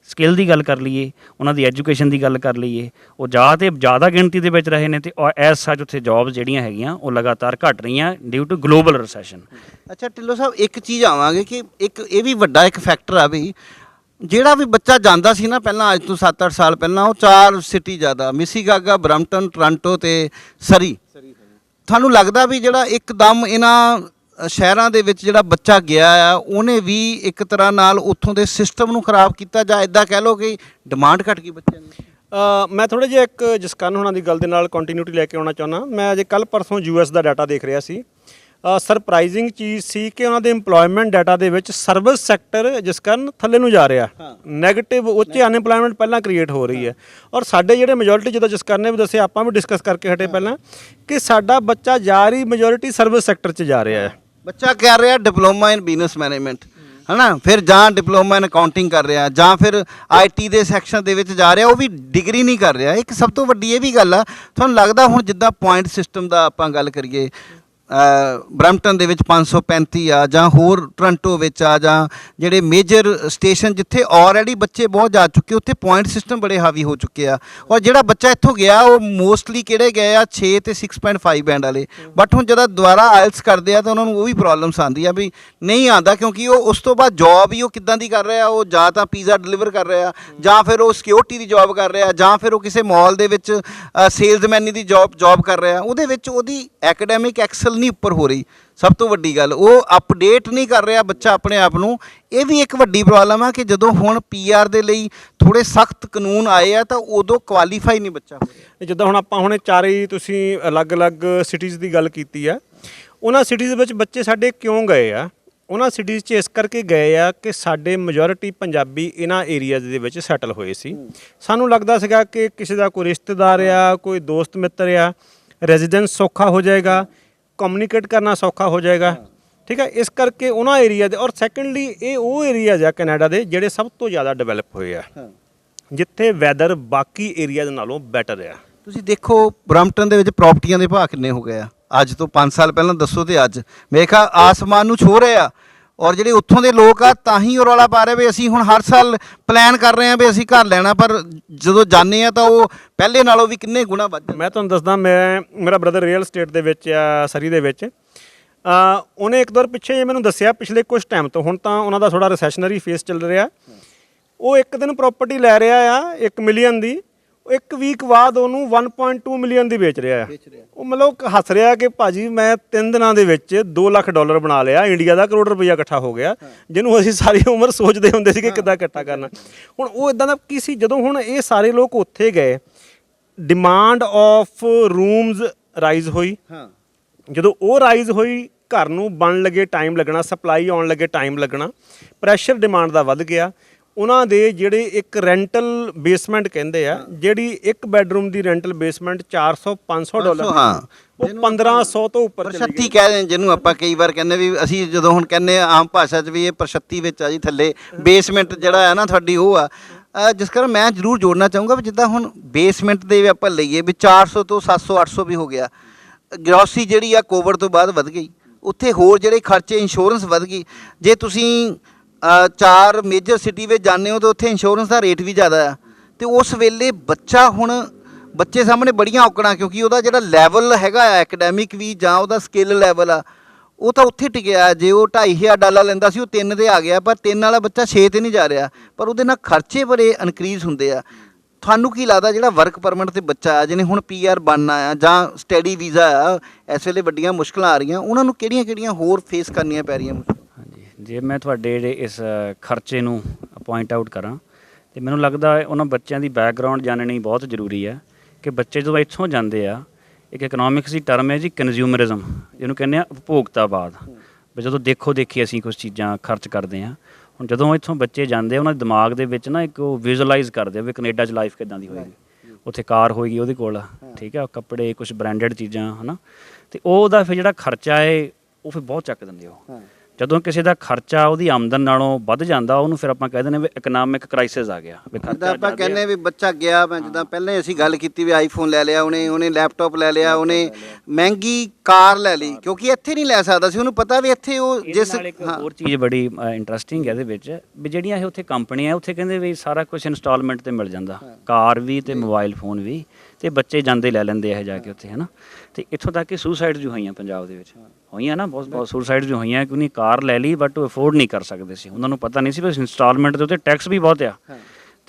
ਸਕਿੱਲ ਦੀ ਗੱਲ ਕਰ ਲਈਏ ਉਹਨਾਂ ਦੀ ਐਜੂਕੇਸ਼ਨ ਦੀ ਗੱਲ ਕਰ ਲਈਏ ਉਹ ਜਾ ਤੇ ਜ਼ਿਆਦਾ ਗਿਣਤੀ ਦੇ ਵਿੱਚ ਰਹੇ ਨੇ ਤੇ ਐਸ ਸੱਚ ਉੱਥੇ ਜੌਬਸ ਜਿਹੜੀਆਂ ਹੈਗੀਆਂ ਉਹ ਲਗਾਤਾਰ ਘਟ ਰਹੀਆਂ ਡਿਊ ਟੂ ਗਲੋਬਲ ਰਿਸੈਸ਼ਨ ਅੱਛਾ ਢਿੱਲੋਂ ਸਾਹਿਬ ਇੱਕ ਚੀਜ਼ ਆਵਾਂਗੇ ਕਿ ਇੱਕ ਇਹ ਵੀ ਵੱਡਾ ਇੱਕ ਫੈਕਟਰ ਆ ਵੀ ਜਿਹੜਾ ਵੀ ਬੱਚਾ ਜਾਂਦਾ ਸੀ ਨਾ ਪਹਿਲਾਂ ਅੱਜ ਤੋਂ 7-8 ਸਾਲ ਪਹਿਲਾਂ ਉਹ ਚਾਰ ਸਿਟੀ ਜ਼ਿਆਦਾ ਮਿਸੀਗਾਗਾ ਬਰਮਟਨ ਟੋਰਾਂਟੋ ਤੇ ਸਰੀ। ਤੁਹਾਨੂੰ ਲੱਗਦਾ ਵੀ ਜਿਹੜਾ ਇੱਕਦਮ ਇਹਨਾਂ ਸ਼ਹਿਰਾਂ ਦੇ ਵਿੱਚ ਜਿਹੜਾ ਬੱਚਾ ਗਿਆ ਆ ਉਹਨੇ ਵੀ ਇੱਕ ਤਰ੍ਹਾਂ ਨਾਲ ਉੱਥੋਂ ਦੇ ਸਿਸਟਮ ਨੂੰ ਖਰਾਬ ਕੀਤਾ ਜਾਂ ਇਦਾਂ ਕਹਿ ਲਓ ਕਿ ਡਿਮਾਂਡ ਘਟ ਗਈ ਬੱਚਿਆਂ ਦੀ? ਮੈਂ ਥੋੜਾ ਜਿਹਾ ਇੱਕ ਜਸਕਰਨ ਹੋਣਾ ਦੀ ਗੱਲ ਦੇ ਨਾਲ ਕੰਟੀਨਿਊਟੀ ਲੈ ਕੇ ਆਉਣਾ ਚਾਹੁੰਦਾ। ਮੈਂ ਅਜੇ ਕੱਲ ਪਰਸੋਂ ਯੂਐਸ ਦਾ ਡਾਟਾ ਦੇਖ ਰਿਹਾ ਸੀ। ਸਰਪ੍ਰਾਈਜ਼ਿੰਗ ਚੀਜ਼ ਸੀ ਕਿ ਉਹਨਾਂ ਦੇ EMPLOYMENT ਡਾਟਾ ਦੇ ਵਿੱਚ ਸਰਵਿਸ ਸੈਕਟਰ ਜਸਕਰਨ ਥੱਲੇ ਨੂੰ ਜਾ ਰਿਹਾ। 네ਗੇਟਿਵ ਉੱਚੇ ਅਨਐਮਪਲੋਇਮੈਂਟ ਪਹਿਲਾਂ ਕ੍ਰੀਏਟ ਹੋ ਰਹੀ ਹੈ। ਔਰ ਸਾਡੇ ਜਿਹੜੇ ਮੈਜੋਰਿਟੀ ਜਦੋਂ ਜਸਕਰਨ ਨੇ ਵੀ ਦੱਸਿਆ ਆਪਾਂ ਵੀ ਡਿਸਕਸ ਕਰਕੇ ਹਟੇ ਪਹਿਲਾਂ ਕਿ ਸਾਡਾ ਬੱਚਾ ਜਾ ਰਹੀ ਮੈਜੋਰਿਟੀ ਸਰਵਿਸ ਸੈਕਟਰ 'ਚ ਜਾ ਰਿਹਾ ਹੈ। ਬੱਚਾ ਕਰ ਰਿਹਾ ਡਿਪਲੋਮਾ ਇਨ ਬਿਜ਼ਨਸ ਮੈਨੇਜਮੈਂਟ, ਹਨਾ? ਫਿਰ ਜਾਂ ਡਿਪਲੋਮਾ ਇਨ ਅਕਾਊਂਟਿੰਗ ਕਰ ਰਿਹਾ, ਜਾਂ ਫਿਰ ਆਈਟੀ ਦੇ ਸੈਕਸ਼ਨ ਦੇ ਵਿੱਚ ਜਾ ਰਿਹਾ, ਉਹ ਵੀ ਡਿਗਰੀ ਨਹੀਂ ਕਰ ਰਿਹਾ। ਇੱਕ ਸਭ ਤੋਂ ਵੱਡੀ ਇਹ ਵੀ ਗੱਲ ਆ, ਤੁਹਾਨੂੰ ਲੱਗਦਾ ਹੁਣ ਜਿੱਦਾਂ ਪੁਆਇੰਟ ਸਿਸਟਮ ਦਾ ਆਪਾਂ ਗੱਲ ਕਰੀਏ ਬ੍ਰੈਂਪਟਨ ਦੇ ਵਿੱਚ 535 ਆ ਜਾਂ ਹੋਰ ਟੋਰਾਂਟੋ ਵਿੱਚ ਆ ਜਾਂ ਜਿਹੜੇ ਮੇਜਰ ਸਟੇਸ਼ਨ ਜਿੱਥੇ ਆਲਰੇਡੀ ਬੱਚੇ ਬਹੁਤ ਜਾ ਚੁੱਕੇ, ਉੱਥੇ ਪੁਆਇੰਟ ਸਿਸਟਮ ਬੜੇ ਹਾਵੀ ਹੋ ਚੁੱਕੇ ਆ। ਔਰ ਜਿਹੜਾ ਬੱਚਾ ਇੱਥੋਂ ਗਿਆ, ਉਹ ਮੋਸਟਲੀ ਕਿਹੜੇ ਗਏ ਆ? 6 ਤੇ 6.5 ਬੈਂਡ ਵਾਲੇ। ਬਟ ਹੁਣ ਜਦੋਂ ਦੁਬਾਰਾ ਆਇਲਸ ਕਰਦੇ ਆ, ਤਾਂ ਉਹਨਾਂ ਨੂੰ ਉਹ ਵੀ ਪ੍ਰੋਬਲਮਸ ਆਉਂਦੀ ਆ ਵੀ ਨਹੀਂ ਆਂਦਾ ਕਿਉਂਕਿ ਉਹ ਉਸ ਤੋਂ ਬਾਅਦ ਜੌਬ ਹੀ ਉਹ ਕਿੱਦਾਂ ਦੀ ਕਰ ਰਿਹਾ, ਉਹ ਜਾਂ ਤਾਂ ਪੀਜ਼ਾ ਡਿਲੀਵਰ ਕਰ ਰਿਹਾ, ਜਾਂ ਫਿਰ ਉਹ ਸਿਕਿਉਰਿਟੀ ਦੀ ਜੌਬ ਕਰ ਰਿਹਾ, ਜਾਂ ਫਿਰ ਉਹ ਕਿਸੇ ਮਾਲ ਦੇ ਵਿੱਚ ਸੇਲਜ਼ਮੈਨੀ ਦੀ ਜੌਬ ਜੌਬ ਕਰ ਰਿਹਾ। ਉਹਦੇ ਵਿੱਚ ਉਹਦੀ ਐਕੈਡੈਮਿਕ ਐਕਸਲ ਨਹੀਂ ਉੱਪਰ ਹੋ ਰਹੀ। ਸਭ ਤੋਂ ਵੱਡੀ ਗੱਲ, ਉਹ ਅਪਡੇਟ ਨਹੀਂ ਕਰ ਰਿਹਾ ਬੱਚਾ ਆਪਣੇ ਆਪ ਨੂੰ। ਇਹ ਵੀ ਇੱਕ ਵੱਡੀ ਪ੍ਰੋਬਲਮ ਆ ਕਿ ਜਦੋਂ ਹੁਣ ਪੀਆਰ ਦੇ ਲਈ ਥੋੜੇ ਸਖਤ ਕਾਨੂੰਨ ਆਏ ਆ, ਤਾਂ ਉਦੋਂ ਕੁਆਲੀਫਾਈ ਨਹੀਂ ਬੱਚਾ ਹੋ ਰਿਹਾ। ਜਿੱਦਾਂ ਹੁਣ ਆਪਾਂ ਹੁਣੇ ਚਾਰੇ ਤੁਸੀਂ ਅਲੱਗ-ਅਲੱਗ ਸਿਟੀਜ਼ ਦੀ ਗੱਲ ਕੀਤੀ ਆ, ਉਹਨਾਂ ਸਿਟੀਜ਼ ਵਿੱਚ ਬੱਚੇ ਸਾਡੇ ਕਿਉਂ ਗਏ ਆ? ਉਹਨਾਂ ਸਿਟੀਜ਼ 'ਚ ਇਸ ਕਰਕੇ ਗਏ ਆ ਕਿ ਸਾਡੇ ਮੈਜੋਰਿਟੀ ਪੰਜਾਬੀ ਇਹਨਾਂ ਏਰੀਆਜ਼ ਦੇ ਵਿੱਚ ਸੈਟਲ ਹੋਏ ਸੀ। ਸਾਨੂੰ ਲੱਗਦਾ ਸੀਗਾ ਕਿ ਕਿਸੇ ਦਾ ਕੋਈ ਰਿਸ਼ਤੇਦਾਰ ਆ, ਕੋਈ ਦੋਸਤ ਮਿੱਤਰ ਆ ਰੈਜ਼ੀਡੈਂਸ ਸੌਖਾ ਹੋ ਜਾਏਗਾ। ਕਮਿਊਨੀਕੇਟ ਕਰਨਾ ਸੌਖਾ ਹੋ ਜਾਏਗਾ। ਠੀਕ ਹੈ? ਇਸ ਕਰਕੇ ਉਹਨਾਂ ਏਰੀਆ ਦੇ ਔਰ ਸੈਕੰਡਲੀ ਇਹ ਉਹ ਏਰੀਆਜ਼ ਆ ਕੈਨੇਡਾ ਦੇ ਜਿਹੜੇ ਸਭ ਤੋਂ ਜ਼ਿਆਦਾ ਡਿਵੈਲਪ ਹੋਏ ਆ। ਜਿੱਥੇ ਵੈਦਰ ਬਾਕੀ ਏਰੀਆ ਦੇ ਨਾਲੋਂ ਬੈਟਰ ਆ। ਤੁਸੀਂ ਦੇਖੋ ਬ੍ਰਮਟਨ ਦੇ ਵਿੱਚ ਪ੍ਰਾਪਰਟੀਆਂ ਦੇ ਭਾਅ ਕਿੰਨੇ ਹੋ ਗਏ ਆ। ਅੱਜ ਤੋਂ 5 ਸਾਲ ਪਹਿਲਾਂ ਦੱਸੋ ਤੇ ਅੱਜ। ਮੇਰੇ ਖਿਆਲ ਆਸਮਾਨ ਨੂੰ ਛੋ ਰਹੇ ਆ। ਔਰ ਜਿਹੜੇ ਉੱਥੋਂ ਦੇ ਲੋਕ ਆ, ਤਾਂ ਹੀ ਉਹ ਰੌਲਾ ਪਾ ਰਹੇ ਵੀ ਅਸੀਂ ਹੁਣ ਹਰ ਸਾਲ ਪਲਾਨ ਕਰ ਰਹੇ ਆ ਵੀ ਅਸੀਂ ਘਰ ਲੈਣਾ, ਪਰ ਜਦੋਂ ਜਾਂਦੇ ਆ ਤਾਂ ਉਹ ਪਹਿਲੇ ਨਾਲੋਂ ਵੀ ਕਿੰਨੇ ਗੁਣਾ ਵੱਧ ਮੈਂ ਤੁਹਾਨੂੰ ਦੱਸਦਾ, ਮੈਂ, ਮੇਰਾ ਬ੍ਰਦਰ ਰੀਅਲ ਸਟੇਟ ਦੇ ਵਿੱਚ ਆ, ਸਰੀ ਦੇ ਵਿੱਚ। ਆ ਉਹਨੇ ਇੱਕ ਦੌਰ ਪਿੱਛੇ ਜੇ ਮੈਨੂੰ ਦੱਸਿਆ, ਪਿਛਲੇ ਕੁਝ ਟਾਈਮ ਤੋਂ, ਹੁਣ ਤਾਂ ਉਹਨਾਂ ਦਾ ਥੋੜਾ ਰਿਸੈਸ਼ਨਰੀ ਫੇਸ ਚੱਲ ਰਿਹਾ। ਉਹ ਇੱਕ ਦਿਨ ਪ੍ਰਾਪਰਟੀ ਲੈ ਰਿਹਾ ਆ 1 ਮਿਲੀਅਨ ਦੀ। ਇੱਕ ਵੀਕ ਬਾਅਦ ਉਹਨੂੰ 1.2 ਮਿਲੀਅਨ ਦੀ ਵੇਚ ਰਿਹਾ ਆ ਉਹ ਮਤਲਬ ਹੱਸ ਰਿਹਾ ਕਿ ਭਾਜੀ ਮੈਂ 3 ਦਿਨਾਂ ਦੇ ਵਿੱਚ 2 ਲੱਖ ਡਾਲਰ ਬਣਾ ਲਿਆ ਇੰਡੀਆ ਦਾ ਕਰੋੜ ਰੁਪਈਆ ਇਕੱਠਾ ਹੋ ਗਿਆ ਜਿਹਨੂੰ ਅਸੀਂ ਸਾਰੀ ਉਮਰ ਸੋਚਦੇ ਹੁੰਦੇ ਸੀ ਕਿ ਕਿੱਦਾਂ ਇਕੱਠਾ ਕਰਨਾ। ਹੁਣ ਉਹ ਇਦਾਂ ਦਾ ਕੀ ਸੀ ਜਦੋਂ ਹੁਣ ਇਹ ਸਾਰੇ ਲੋਕ ਉੱਥੇ ਗਏ ਡਿਮਾਂਡ ਆਫ ਰੂਮਸ ਰਾਈਜ਼ ਹੋਈ। ਹਾਂ। ਜਦੋਂ ਉਹ ਰਾਈਜ਼ ਹੋਈ ਘਰ ਨੂੰ ਬਣ ਲੱਗੇ ਟਾਈਮ ਲੱਗਣਾ ਸਪਲਾਈ ਆਉਣ ਲੱਗੇ ਟਾਈਮ ਲੱਗਣਾ ਪ੍ਰੈਸ਼ਰ ਡਿਮਾਂਡ ਦਾ ਵੱਧ ਗਿਆ। ਉਹਨਾਂ ਦੇ ਜਿਹੜੇ ਇੱਕ ਰੈਂਟਲ ਬੇਸਮੈਂਟ ਕਹਿੰਦੇ ਆ ਜਿਹੜੀ ਇੱਕ ਬੈੱਡਰੂਮ ਦੀ ਰੈਂਟਲ ਬੇਸਮੈਂਟ 400 500 ਡਾਲਰ। ਹਾਂ। ਉਹ 1500 ਤੋਂ ਉੱਪਰ ਚਲੀ ਪ੍ਰਸ਼ਤੀ ਗਈ। ਕਹਿ ਰਹੇ ਜਿਹਨੂੰ ਆਪਾਂ ਕਈ ਵਾਰ ਕਹਿੰਦੇ ਵੀ ਅਸੀਂ ਜਦੋਂ ਹੁਣ ਕਹਿੰਦੇ ਆਮ ਭਾਸ਼ਾ 'ਚ ਵੀ ਇਹ ਪ੍ਰਸ਼ਤੀ ਵਿੱਚ ਆ ਜੀ ਥੱਲੇ ਬੇਸਮੈਂਟ ਜਿਹੜਾ ਹੈ ਨਾ ਤੁਹਾਡੀ ਉਹ ਆ। ਜਿਸ ਕਾਰਨ ਮੈਂ ਜ਼ਰੂਰ ਜੋੜਨਾ ਚਾਹੂੰਗਾ ਵੀ ਜਿੱਦਾਂ ਹੁਣ ਬੇਸਮੈਂਟ ਦੇ ਵੀ ਆਪਾਂ ਲਈਏ ਵੀ 400 ਤੋਂ 700 800 ਵੀ ਹੋ ਗਿਆ। ਗ੍ਰੋਸਰੀ ਜਿਹੜੀ ਆ ਕੋਵਿਡ ਤੋਂ ਬਾਅਦ ਵੱਧ ਗਈ। ਉੱਥੇ ਹੋਰ ਜਿਹੜੇ ਖਰਚੇ ਇੰਸ਼ੋਰੈਂਸ ਵੱਧ ਗਈ। ਜੇ ਤੁਸੀਂ ਚਾਰ ਮੇਜਰ ਸਿਟੀ ਵਿੱਚ ਜਾਂਦੇ ਹੋ ਤਾਂ ਉੱਥੇ ਇੰਸ਼ੋਰੈਂਸ ਦਾ ਰੇਟ ਵੀ ਜ਼ਿਆਦਾ ਆ। ਤੇ ਉਸ ਵੇਲੇ ਬੱਚਾ ਹੁਣ ਬੱਚੇ ਸਾਹਮਣੇ ਬੜੀਆਂ ਔਕੜਾਂ, ਕਿਉਂਕਿ ਉਹਦਾ ਜਿਹੜਾ ਲੈਵਲ ਹੈਗਾ ਆ ਐਕੈਡੈਮਿਕ ਵੀ ਜਾਂ ਉਹਦਾ ਸਕਿੱਲ ਲੈਵਲ ਆ, ਉਹ ਤਾਂ ਉੱਥੇ ਟਿਕਿਆ ਜੇ ਉਹ 2500 ਡਾਲਰ ਲੈਂਦਾ ਸੀ, ਉਹ 3 ਤੇ ਆ ਗਿਆ, ਪਰ 3 ਵਾਲਾ ਬੱਚਾ 6 ਤੇ ਨਹੀਂ ਜਾ ਰਿਹਾ। ਪਰ ਉਹਦੇ ਨਾਲ ਖਰਚੇ ਬੜੇ ਇਨਕਰੀਜ਼ ਹੁੰਦੇ ਆ। ਤੁਹਾਨੂੰ ਕੀ ਲੱਗਦਾ ਜਿਹੜਾ ਵਰਕ ਪਰਮਿਟ ਤੇ ਬੱਚਾ ਆ, ਜਿਹਨੇ ਹੁਣ ਪੀਆਰ ਬਣਨਾ ਆ ਜਾਂ ਸਟੱਡੀ ਵੀਜ਼ਾ ਆ, ਇਸ ਵੇਲੇ ਵੱਡੀਆਂ ਮੁਸ਼ਕਲਾਂ ਆ ਰਹੀਆਂ, ਉਹਨਾਂ ਨੂੰ ਕਿਹੜੀਆਂ-ਕਿਹੜੀਆਂ ਹੋਰ ਫੇਸ ਕਰਨੀਆਂ ਪੈ ਰਹੀਆਂ ਜੇ ਮੈਂ ਤੁਹਾਡੇ ਜਿਹੜੇ ਇਸ ਖਰਚੇ ਨੂੰ ਪੁਆਇੰਟ ਆਊਟ ਕਰਾਂ ਤੇ ਮੈਨੂੰ ਲੱਗਦਾ ਹੈ ਉਹਨਾਂ ਬੱਚਿਆਂ ਦੀ ਬੈਕਗ੍ਰਾਉਂਡ ਜਾਣਨੀ ਬਹੁਤ ਜ਼ਰੂਰੀ ਹੈ ਕਿ ਬੱਚੇ ਜਦੋਂ ਇੱਥੋਂ ਜਾਂਦੇ ਆ ਇੱਕ ਇਕਨੋਮਿਕਸ ਦੀ ਟਰਮ ਹੈ ਜੀ ਕੰਜ਼ਿਊਮਰਿਜ਼ਮ ਜਿਹਨੂੰ ਕਹਿੰਦੇ ਆ ਉਪਭੋਗਤਾਵਾਦ। ਵੀ ਜਦੋਂ ਦੇਖੋ ਦੇਖੀ ਅਸੀਂ ਕੁਝ ਚੀਜ਼ਾਂ ਖਰਚ ਕਰਦੇ ਆ ਹੁਣ ਜਦੋਂ ਇੱਥੋਂ ਬੱਚੇ ਜਾਂਦੇ ਉਹਨਾਂ ਦੇ ਦਿਮਾਗ ਦੇ ਵਿੱਚ ਨਾ ਇੱਕ ਉਹ ਵਿਜ਼ੂਅਲਾਈਜ਼ ਕਰਦੇ ਆ ਵੀ ਕੈਨੇਡਾ 'ਚ ਲਾਈਫ ਕਿਦਾਂ ਦੀ ਹੋਏਗੀ। ਉੱਥੇ ਕਾਰ ਹੋਏਗੀ ਉਹਦੇ ਕੋਲ ਠੀਕ ਹੈ ਕੱਪੜੇ ਕੁਝ ਬ੍ਰਾਂਡਡ ਚੀਜ਼ਾਂ ਹਨਾ। ਤੇ ਉਹ ਉਹਦਾ ਫਿਰ ਜਿਹੜਾ ਖਰਚਾ ਹੈ ਉਹ ਫਿਰ ਬਹੁਤ ਚੱਕ ਦਿੰਦੇ ਉਹ। ਜਦੋਂ ਕਿਸੇ ਦਾ ਖਰਚਾ ਉਹਦੀ ਆਮਦਨ ਨਾਲੋਂ ਵੱਧ ਜਾਂਦਾ ਉਹਨੂੰ ਫਿਰ ਆਪਾਂ ਕਹਿ ਦਿੰਦੇ ਵੀ ਇਕਨੋਮਿਕ ਕ੍ਰਾਈਸਿਸ ਆ ਗਿਆ ਵੀ ਜਿੱਦਾਂ ਖਰਚਾ ਆਪਾਂ ਕਹਿੰਦੇ ਵੀ ਬੱਚਾ ਗਿਆ ਮੈਂ ਜਿੱਦਾਂ ਪਹਿਲਾਂ ਅਸੀਂ ਗੱਲ ਕੀਤੀ ਵੀ ਆਈਫੋਨ ਲੈ ਲਿਆ ਉਹਨੇ ਉਹਨੇ ਲੈਪਟਾਪ ਲੈ ਲਿਆ ਉਹਨੇ ਮਹਿੰਗੀ ਕਾਰ ਲੈ ਲਈ ਕਿਉਂਕਿ ਇੱਥੇ ਨਹੀਂ ਲੈ ਸਕਦਾ ਸੀ ਉਹਨੂੰ ਪਤਾ ਵੀ ਇੱਥੇ ਉਹ ਜਿਸ ਨਾਲ ਇੱਕ ਹਾਂ। ਹੋਰ ਚੀਜ਼ ਬੜੀ ਇੰਟਰਸਟਿੰਗ ਹੈ ਇਹਦੇ ਵਿੱਚ ਵੀ ਜਿਹੜੀਆਂ ਇਹ ਉੱਥੇ ਕੰਪਨੀਆਂ ਉੱਥੇ ਕਹਿੰਦੇ ਵੀ ਸਾਰਾ ਕੁਝ ਇਨਸਟਾਲਮੈਂਟ ਤੇ ਮਿਲ ਜਾਂਦਾ ਕਾਰ ਵੀ ਤੇ ਮੋਬਾਈਲ ਫੋਨ ਵੀ ਤੇ ਬੱਚੇ ਜਾਂਦੇ ਲੈ ਲੈਂਦੇ ਆ ਇਹ ਜਾ ਕੇ ਉੱਥੇ ਹਨਾ? ਤੇ ਇੱਥੋਂ ਤੱਕ ਕਿ ਸੁਸਾਈਡ ਜੋ ਹੋਈਆਂ ਪੰਜਾਬ ਦੇ ਵਿੱਚ। ਹੋਈਆਂ ਨਾ ਬਹੁਤ ਬਹੁਤ ਸੁਸਾਈਡ ਜੋ ਹੋਈਆਂ ਕਿ ਉਹਨੇ ਕਾਰ ਲੈ ਲਈ ਬਟ ਉਹ ਅਫੋਰਡ ਨਹੀਂ ਕਰ ਸਕਦੇ ਸੀ। ਉਹਨਾਂ ਨੂੰ ਪਤਾ ਨਹੀਂ ਸੀ ਵੀ ਇਨਸਟਾਲਮੈਂਟ ਦੇ ਉੱਤੇ ਟੈਕਸ ਵੀ ਬਹੁਤ ਆ।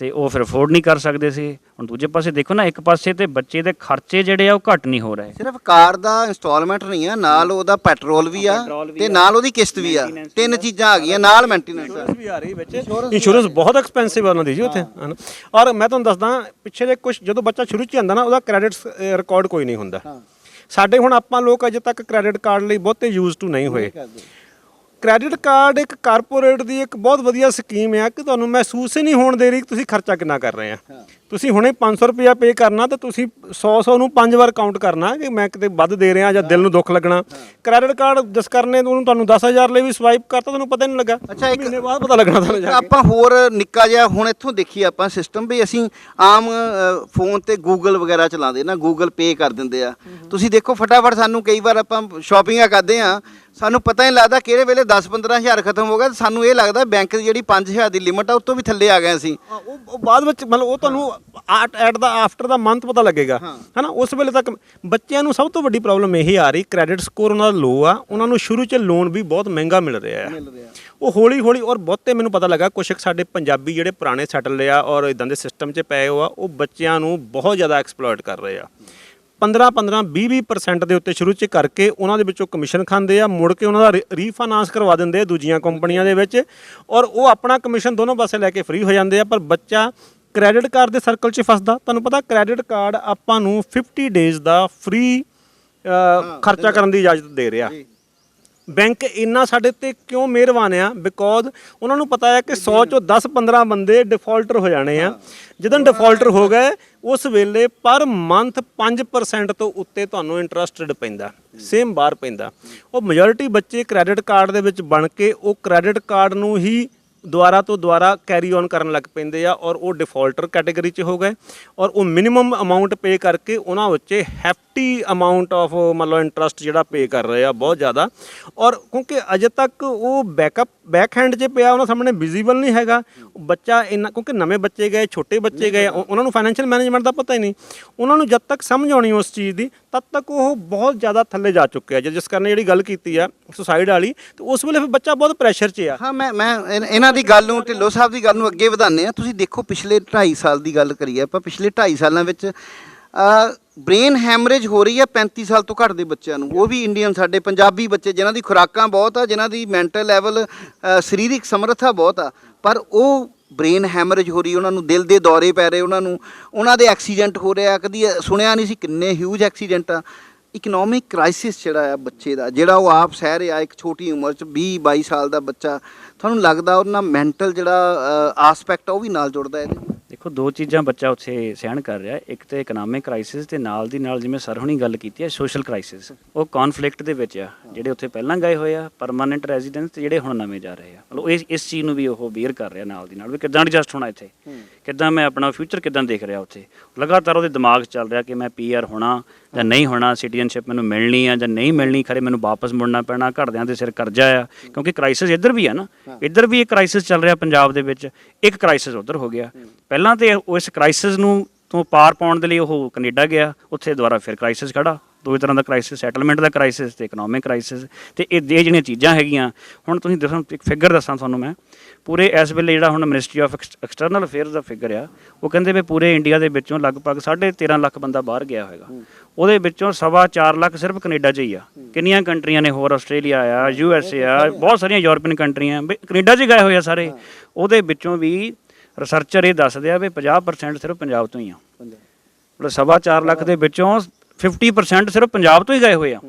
ਤੇ ਉਹ ਫਿਰ ਅਫੋਰਡ ਨਹੀਂ ਕਰ ਸਕਦੇ ਸੀ। ਹੁਣ ਦੂਜੇ ਪਾਸੇ ਦੇਖੋ ਨਾ ਇੱਕ ਪਾਸੇ ਤੇ ਬੱਚੇ ਦੇ ਖਰਚੇ ਜਿਹੜੇ ਆ ਉਹ ਘਟ ਨਹੀਂ ਹੋ ਰਹੇ। ਸਿਰਫ ਕਾਰ ਦਾ ਇੰਸਟਾਲਮੈਂਟ ਨਹੀਂ ਆ ਨਾਲ ਉਹਦਾ ਪੈਟਰੋਲ ਵੀ ਆ ਵੀ ਤੇ ਨਾਲ ਉਹਦੀ ਕਿਸ਼ਤ ਵੀ ਆ। ਤਿੰਨ ਚੀਜ਼ਾਂ ਆ ਗਈਆਂ ਨਾਲ ਮੇਨਟੇਨੈਂਸ ਵੀ ਆ ਰਹੀ ਵਿੱਚ। ਇੰਸ਼ੋਰੈਂਸ ਬਹੁਤ ਐਕਸਪੈਂਸਿਵ ਆ ਉਹਨਾਂ ਦੀ ਜੀ ਉੱਥੇ। ਔਰ ਮੈਂ ਤੁਹਾਨੂੰ ਦੱਸਦਾ ਪਿੱਛੇ ਜੇ ਕੁਝ ਜਦੋਂ ਬੱਚਾ ਸ਼ੁਰੂ ਚ ਆਂਦਾ ਨਾ ਉਹਦਾ ਕ੍ਰੈਡਿਟ ਰਿਕਾਰਡ ਕੋਈ ਨਹੀਂ ਹੁੰਦਾ। ਸਾਡੇ ਹੁਣ ਆਪਾਂ ਲੋਕ ਅਜੇ ਤੱਕ ਕ੍ਰੈਡਿਟ ਕਾਰਡ ਲਈ ਬਹੁਤੇ ਯੂਜ਼ ਟੂ ਨਹੀਂ ਹੋਏ। ਕ੍ਰੈਡਿਟ ਕਾਰਡ ਇੱਕ ਕਾਰਪੋਰੇਟ ਦੀ ਇੱਕ ਬਹੁਤ ਵਧੀਆ ਸਕੀਮ ਹੈ ਕਿ ਤੁਹਾਨੂੰ ਮਹਿਸੂਸ ਹੀ ਨਹੀਂ ਹੋਣ ਦੇ ਰਹੀ ਕਿ ਤੁਸੀਂ ਖਰਚਾ ਕਿੰਨਾ ਕਰ ਰਹੇ ਆ। ਤੁਸੀਂ ਹੁਣੇ 500 ਰੁਪਇਆ ਪੇ ਕਰਨਾ ਤਾਂ ਤੁਸੀਂ 100 100 ਨੂੰ ਪੰਜ ਵਾਰ ਕਾਊਂਟ ਕਰਨਾ ਕਿ ਮੈਂ ਕਿਤੇ ਵੱਧ ਦੇ ਰਿਹਾ ਜਾਂ ਦਿਲ ਨੂੰ ਦੁੱਖ ਲੱਗਣਾ। ਕ੍ਰੈਡਿਟ ਕਾਰਡ ਜਿਸ ਕਰਨੇ ਤੋਂ ਤੁਹਾਨੂੰ 10000 ਲਈ ਵੀ ਸਵਾਈਪ ਕਰਤਾ ਤੁਹਾਨੂੰ ਪਤਾ ਨਹੀਂ ਲੱਗਾ। ਅੱਛਾ, ਇੱਕ- ਮਹੀਨੇ ਬਾਅਦ ਪਤਾ ਲੱਗਣਾ ਤੁਹਾਨੂੰ ਜਾ ਕੇ। ਆਪਾਂ ਹੋਰ ਨਿੱਕਾ ਜਿਹਾ ਹੁਣ ਇੱਥੋਂ ਦੇਖੀਏ ਆਪਾਂ ਸਿਸਟਮ ਵੀ ਅਸੀਂ ਆਮ ਫੋਨ ਤੇ ਗੂਗਲ ਵਗੈਰਾ ਚਲਾਉਂਦੇ ਨਾ ਗੂਗਲ ਪੇ ਕਰ ਦਿੰਦੇ ਆ। ਤੁਸੀਂ ਦੇਖੋ ਫਟਾਫਟ ਸਾਨੂੰ ਕਈ ਵਾਰ ਆਪਾਂ ਸ਼ਾਪਿੰਗਾਂ ਕਰਦੇ ਆ ਸਾਨੂੰ ਪਤਾ ਹੀ ਲੱਗਦਾ ਕਿਹੜੇ ਵੇਲੇ 10 ਹਜ਼ਾਰ ਖਤਮ ਹੋ ਗਿਆ ਤੇ ਸਾਨੂੰ ਇਹ ਲੱਗਦਾ ਬੈਂਕ ਦੀ ਜਿਹੜੀ 5000 ਦੀ ਲਿਮਟ ਆ ਉਹ ਤੋਂ ਵੀ ਥੱਲੇ ਆ ਗਏ ਅਸੀਂ। ਹਾਂ, ਉਹ ਉਹ ਬਾਅਦ ਵਿੱਚ ਮਤਲਬ ਉਹ ਤੁਹਾਨੂੰ at the after the month ਪਤਾ ਲੱਗੇਗਾ। ਹਨਾ ਉਸ ਵੇਲੇ ਤੱਕ ਬੱਚਿਆਂ ਨੂੰ ਸਭ ਤੋਂ ਵੱਡੀ ਪ੍ਰੋਬਲਮ ਇਹੀ ਆ ਰਹੀ ਕ੍ਰੈਡਿਟ ਸਕੋਰ ਉਹਨਾਂ ਦਾ ਲੋ ਆ ਉਹਨਾਂ ਨੂੰ ਸ਼ੁਰੂ 'ਚ ਲੋਨ ਵੀ ਬਹੁਤ ਮਹਿੰਗਾ ਮਿਲ ਰਿਹਾ ਆ ਉਹ ਹੌਲੀ ਹੌਲੀ ਔਰ ਬਹੁਤੇ ਮੈਨੂੰ ਪਤਾ ਲੱਗਾ ਕੁਛ ਕੁ ਸਾਡੇ ਪੰਜਾਬੀ ਜਿਹੜੇ ਪੁਰਾਣੇ ਸੈਟਲ ਆ ਔਰ ਇਦਾਂ ਦੇ ਸਿਸਟਮ 'ਚ ਪਏ ਹੋ ਆ ਉਹ ਬੱਚਿਆਂ ਨੂੰ ਬਹੁਤ ਜ਼ਿਆਦਾ ਐਕਸਪਲੋਇਟ ਕਰ ਰਹੇ ਆ। 15 15 20 20% ਦੇ ਉੱਤੇ ਸ਼ੁਰੂ 'ਚ ਕਰਕੇ ਉਹਨਾਂ ਦੇ ਵਿੱਚੋਂ ਕਮਿਸ਼ਨ ਖਾਂਦੇ ਆ ਮੁੜ ਕੇ ਉਹਨਾਂ ਦਾ ਰੀਫਾਈਨਾਂਸ ਕਰਵਾ ਦਿੰਦੇ ਆ ਦੂਜੀਆਂ ਕੰਪਨੀਆਂ ਦੇ ਵਿੱਚ ਔਰ ਉਹ ਆਪਣਾ ਕਮਿਸ਼ਨ ਦੋਨੋਂ ਪਾਸੇ ਲੈ ਕੇ ਫ੍ਰੀ ਹੋ ਜਾਂਦੇ ਆ ਪਰ ਬੱਚਾ ਕ੍ਰੈਡਿਟ ਕਾਰਡ ਦੇ ਸਰਕਲ 'ਚ ਫਸਦਾ। ਤੁਹਾਨੂੰ ਪਤਾ ਕ੍ਰੈਡਿਟ ਕਾਰਡ ਆਪਾਂ ਨੂੰ 50 ਡੇਜ਼ ਦਾ ਫ੍ਰੀ ਖਰਚਾ ਕਰਨ ਦੀ ਇਜਾਜ਼ਤ ਦੇ ਰਿਹਾ। ਬੈਂਕ ਇੰਨਾ ਸਾਡੇ ਤੇ ਕਿਉਂ ਮਿਹਰਬਾਨ ਆ? ਬਿਕੋਜ਼ ਉਹਨਾਂ ਨੂੰ ਪਤਾ ਹੈ ਕਿ 100 ਚੋਂ 10 15 ਬੰਦੇ ਡਿਫਾਲਟਰ ਹੋ ਜਾਣੇ ਆ। ਜਦੋਂ ਡਿਫਾਲਟਰ ਹੋ ਗਏ, ਉਸ ਵੇਲੇ ਪਰ ਮੰਥ 5% ਤੋਂ ਉੱਤੇ ਤੁਹਾਨੂੰ ਇੰਟਰਸਟਡ ਪੈਂਦਾ। ਸੇਮ ਬਾਰ ਪੈਂਦਾ। ਉਹ ਮੈਜੋਰਿਟੀ ਬੱਚੇ ਕ੍ਰੈਡਿਟ ਕਾਰਡ ਦੇ ਵਿੱਚ ਬਣ ਕੇ ਉਹ ਕ੍ਰੈਡਿਟ ਕਾਰਡ ਨੂੰ ਹੀ ਦੁਆਰਾ ਤੋਂ ਦੁਆਰਾ ਕੈਰੀ ਔਨ ਕਰਨ ਲੱਗ ਪੈਂਦੇ ਆ ਔਰ ਉਹ ਡਿਫਾਲਟਰ ਕੈਟਾਗਰੀ 'ਚ ਹੋ ਗਏ ਔਰ ਉਹ ਮਿਨੀਮਮ ਅਮਾਉਂਟ ਪੇ ਕਰਕੇ ਉਹਨਾਂ ਉੱਤੇ ਹੈਫਟੀ ਅਮਾਉਂਟ ਆਫ ਮਤਲਬ ਇੰਟਰਸਟ ਜਿਹੜਾ ਪੇ ਕਰ ਰਹੇ ਆ ਬਹੁਤ ਜ਼ਿਆਦਾ ਔਰ ਕਿਉਂਕਿ ਅਜੇ ਤੱਕ ਉਹ ਬੈਕਅਪ ਬੈਕ ਹੈਂਡ 'ਚ ਪਿਆ ਉਹਨਾਂ ਸਾਹਮਣੇ ਵਿਜ਼ੀਬਲ ਨਹੀਂ ਹੈਗਾ, ਬੱਚਾ ਇੰਨਾ, ਕਿਉਂਕਿ ਨਵੇਂ ਬੱਚੇ ਗਏ, ਛੋਟੇ ਬੱਚੇ ਗਏ ਉਹਨਾਂ ਨੂੰ ਫਾਈਨੈਂਸ਼ੀਅਲ ਮੈਨੇਜਮੈਂਟ ਦਾ ਪਤਾ ਹੀ ਨਹੀਂ। ਉਹਨਾਂ ਨੂੰ ਜਦ ਤੱਕ ਸਮਝ ਆਉਣੀ ਉਸ ਚੀਜ਼ ਦੀ, ਤਦ ਤੱਕ ਉਹ ਬਹੁਤ ਜ਼ਿਆਦਾ ਥੱਲੇ ਜਾ ਚੁੱਕਿਆ ਜਿਸ ਕਾਰਨ ਜਿਹੜੀ ਗੱਲ ਕੀਤੀ ਆ ਸੁਸਾਈਡ ਵਾਲੀ, ਤੇ ਉਸ ਵੇਲੇ ਫਿਰ ਬੱਚਾ ਬਹੁਤ ਪ੍ਰੈਸ਼ਰ 'ਚ ਆ। ਹਾਂ, ਮੈਂ ਮੈਂ ਇਹਨਾਂ ਇਹਨਾਂ ਦੀ ਗੱਲ ਨੂੰ, ਢਿੱਲੋਂ ਸਾਹਿਬ ਦੀ ਗੱਲ ਨੂੰ ਅੱਗੇ ਵਧਾਉਂਦੇ ਆ ਤੁਸੀਂ ਦੇਖੋ, ਪਿਛਲੇ 2.5 ਸਾਲ ਦੀ ਗੱਲ ਕਰੀਏ ਆਪਾਂ, ਪਿਛਲੇ 2.5 ਸਾਲਾਂ ਵਿੱਚ ਬ੍ਰੇਨ ਹੈਮਰੇਜ ਹੋ ਰਹੀ ਹੈ 35 ਸਾਲ ਤੋਂ ਘੱਟ ਦੇ ਬੱਚਿਆਂ ਨੂੰ। ਉਹ ਵੀ ਇੰਡੀਅਨ ਸਾਡੇ ਪੰਜਾਬੀ ਬੱਚੇ, ਜਿਨ੍ਹਾਂ ਦੀ ਖੁਰਾਕਾਂ ਬਹੁਤ ਆ, ਜਿਨ੍ਹਾਂ ਦੀ ਮੈਂਟਲ ਲੈਵਲ ਸਰੀਰਕ ਸਮਰੱਥਾ ਬਹੁਤ ਆ। ਪਰ ਉਹ ਬ੍ਰੇਨ ਹੈਮਰੇਜ ਹੋ ਰਹੀ ਉਹਨਾਂ ਨੂੰ ਦਿਲ ਦੇ ਦੌਰੇ ਪੈ ਰਹੇ, ਉਹਨਾਂ ਨੂੰ, ਉਹਨਾਂ ਦੇ ਐਕਸੀਡੈਂਟ ਹੋ ਰਿਹਾ। ਕਦੀ ਸੁਣਿਆ ਨਹੀਂ ਸੀ ਕਿੰਨੇ ਹਿਊਜ ਐਕਸੀਡੈਂਟ ਆ। ਇਕਨੋਮਿਕ ਕ੍ਰਾਈਸਿਸ ਜਿਹੜਾ ਆ ਬੱਚੇ ਦਾ ਜਿਹੜਾ ਉਹ ਆਪ ਸਹਿ ਰਿਹਾ ਇੱਕ ਛੋਟੀ ਉਮਰ ਚ 20 22 ਸਾਲ ਦਾ ਬੱਚਾ ਤੁਹਾਨੂੰ ਲੱਗਦਾ ਉਹਨਾਂ ਮੈਂਟਲ ਜਿਹੜਾ ਆਸਪੈਕਟ ਉਹ ਵੀ ਨਾਲ ਜੁੜਦਾ ਇਹਦੇ? ਦੇਖੋ ਦੋ ਚੀਜ਼ਾਂ ਬੱਚਾ ਉੱਥੇ ਸਹਿਣ ਕਰ ਰਿਹਾ। ਇੱਕ ਤੇ ਇਕਨੋਮਿਕ ਕ੍ਰਾਈਸਿਸ ਤੇ ਨਾਲ ਦੀ ਨਾਲ ਜਿਵੇਂ ਸਰ ਹੁਣੀ ਗੱਲ ਕੀਤੀ ਹੈ ਸੋਸ਼ਲ ਕ੍ਰਾਈਸਿਸ ਉਹ ਕਨਫਲਿਕਟ ਦੇ ਵਿੱਚ ਆ ਜਿਹੜੇ ਉੱਥੇ ਪਹਿਲਾਂ ਗਏ ਹੋਏ ਆ ਪਰਮਾਨੈਂਟ ਰੈਜ਼ੀਡੈਂਸ ਤੇ ਜਿਹੜੇ ਹੁਣ ਨਵੇਂ ਜਾ ਰਹੇ ਆ। ਮਤਲਬ ਇਸ ਇਸ ਚੀਜ਼ ਨੂੰ ਵੀ ਉਹ ਬੀਅਰ ਕਰ ਰਿਹਾ ਨਾਲ ਦੀ ਨਾਲ ਵੀ ਕਿੱਦਾਂ ਐਡਜਸਟ ਹੋਣਾ ਇੱਥੇ? ਕਿੱਦਾਂ ਮੈਂ ਆਪਣਾ ਫਿਊਚਰ ਕਿੱਦਾਂ ਦੇਖ ਰਿਹਾ ਉੱਥੇ? ਲਗਾਤਾਰ ਉਹਦੇ ਦਿਮਾਗ 'ਚ ਚੱਲ ਰਿਹਾ ਕਿ ਮੈਂ ਪੀਆਰ ਹੋਣਾ ਜਾਂ ਨਹੀਂ ਹੋਣਾ ਸਿਟੀਜ਼ਨਸ਼ਿਪ ਮੈਨੂੰ ਮਿਲਣੀ ਆ ਜਾਂ ਨਹੀਂ ਮਿਲਣੀ ਖਰੇ ਮੈਨੂੰ ਵਾਪਸ ਮੁੜਨਾ ਪੈਣਾ ਘਰਦਿਆਂ ਦੇ ਸਿਰ ਕਰਜ਼ਾ ਆ ਕਿਉਂਕਿ ਕ੍ਰਾਈਸਿਸ ਇੱਧਰ ਵੀ ਆ ਨਾ ਇੱਧਰ ਵੀ ਇੱਕ ਕ੍ਰਾਈਸਿਸ ਚੱਲ ਰਿਹਾ ਪੰਜਾਬ ਦੇ ਵਿੱਚ ਇੱਕ ਕ੍ਰਾਈਸਿਸ ਉੱਧਰ ਹੋ ਗਿਆ। ਪਹਿਲਾਂ ਤੇ ਉਹ ਇਸ ਕ੍ਰਾਈਸਿਸ ਨੂੰ ਤੋਂ ਪਾਰ ਪਾਉਣ ਦੇ ਲਈ ਉਹ ਕੈਨੇਡਾ ਗਿਆ ਉੱਥੇ ਦੁਬਾਰਾ ਫਿਰ ਕ੍ਰਾਈਸਿਸ ਖੜਾ। ਦੋ ਤਰ੍ਹਾਂ ਦਾ ਕ੍ਰਾਈਸਿਸ ਸੈਟਲਮੈਂਟ ਦਾ ਕ੍ਰਾਈਸਿਸ ਤੇ ਇਕਨੋਮਿਕ ਕ੍ਰਾਈਸਿਸ ਤੇ ਇਹ ਇਹ ਜਿਹੜੀਆਂ ਚੀਜ਼ਾਂ ਹੈਗੀਆਂ ਹੁਣ ਤੁਸੀਂ ਦੱਸੋ ਇੱਕ ਫਿਗਰ ਦੱਸਾਂ ਤੁਹਾਨੂੰ ਮੈਂ। ਪੂਰੇ ਇਸ ਵੇਲੇ ਜਿਹੜਾ ਹੁਣ ਮਿਨਿਸਟਰੀ ਆਫ ਐਕਸਟਰਨਲ ਅਫੇਅਰਸ ਦਾ ਫਿਗਰ ਆ ਉਹ ਕਹਿੰਦੇ ਵੀ ਪੂਰੇ ਇੰਡੀਆ ਦੇ ਵਿੱਚੋਂ ਲਗਭਗ 13.5 ਲੱਖ ਬੰਦਾ ਬਾਹਰ ਗਿਆ ਹੋਏਗਾ। ਉਹਦੇ ਵਿੱਚੋਂ ਸਵਾ 4 ਲੱਖ ਸਿਰਫ ਕੈਨੇਡਾ 'ਚ ਹੀ ਆ। ਕਿੰਨੀਆਂ ਕੰਟਰੀਆਂ ਨੇ ਹੋਰ ਆਸਟ੍ਰੇਲੀਆ ਆ ਯੂ ਐਸ ਏ ਆ ਬਹੁਤ ਸਾਰੀਆਂ ਯੂਰਪੀਅਨ ਕੰਟਰੀਆਂ। ਕੈਨੇਡਾ 'ਚ ਗਏ ਹੋਏ ਆ ਸਾਰੇ। ਉਹਦੇ ਵਿੱਚੋਂ ਵੀ ਰਿਸਰਚਰ ਇਹ ਦੱਸਦੇ ਆ ਵੀ 50% ਸਿਰਫ ਪੰਜਾਬ ਤੋਂ ਹੀ ਆ। ਮਤਲਬ ਸਵਾ 4 ਲੱਖ ਦੇ ਵਿੱਚੋਂ 50% ਸਿਰਫ ਪੰਜਾਬ ਤੋਂ ਹੀ ਗਏ ਹੋਏ ਆ।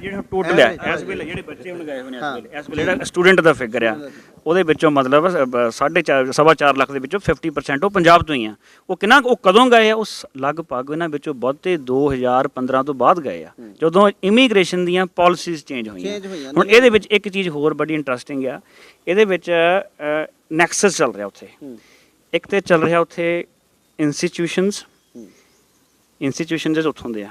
ਜਿਹੜਾ ਟੋਟਲ ਹੈ ਇਸ ਵੇਲੇ ਜਿਹੜੇ ਬੱਚੇ ਹੁਣ ਗਏ ਹੋਏ ਨੇ ਇਸ ਵੇਲੇ ਇਸ ਵੇਲੇ ਜਿਹੜਾ ਸਟੂਡੈਂਟ ਦਾ ਫਿਗਰ ਆ ਉਹਦੇ ਵਿੱਚੋਂ ਮਤਲਬ ਅ, ਬ- ਸਾਢੇ ਚਾਰ ਸਵਾ 4 ਲੱਖ ਦੇ ਵਿੱਚੋਂ 50% ਉਹ ਪੰਜਾਬ ਤੋਂ ਹੀ ਆ। ਉਹ ਕਿੰਨਾ ਉਹ ਕਦੋਂ ਗਏ ਆ? ਉਸ ਲਗਭਗ ਇਹਨਾਂ ਵਿੱਚੋਂ ਬਹੁਤੇ 2015 ਤੋਂ ਬਾਅਦ ਗਏ ਆ। ਜਦੋਂ ਇਮੀਗ੍ਰੇਸ਼ਨ ਦੀਆਂ ਪਾਲਿਸੀਜ਼ ਚੇਂਜ ਹੋਈਆਂ। ਹੁਣ ਇਹਦੇ ਵਿੱਚ ਇੱਕ ਚੀਜ਼ ਹੋਰ ਬੜੀ ਇੰਟਰਸਟਿੰਗ ਆ। ਇਹਦੇ ਵਿੱਚ ਨੈਕਸਸ ਚੱਲ ਰਿਹਾ ਉੱਥੇ। ਇੱਕ ਤੇ ਚੱਲ ਰਿਹਾ ਉੱਥੇ ਇੰਸਟੀਟਿਊਸ਼ਨਸ ਇੰਸਟੀਟਿਊਸ਼ਨ ਜਿਹੜੇ ਉੱਥੋਂ ਦੇ ਆ।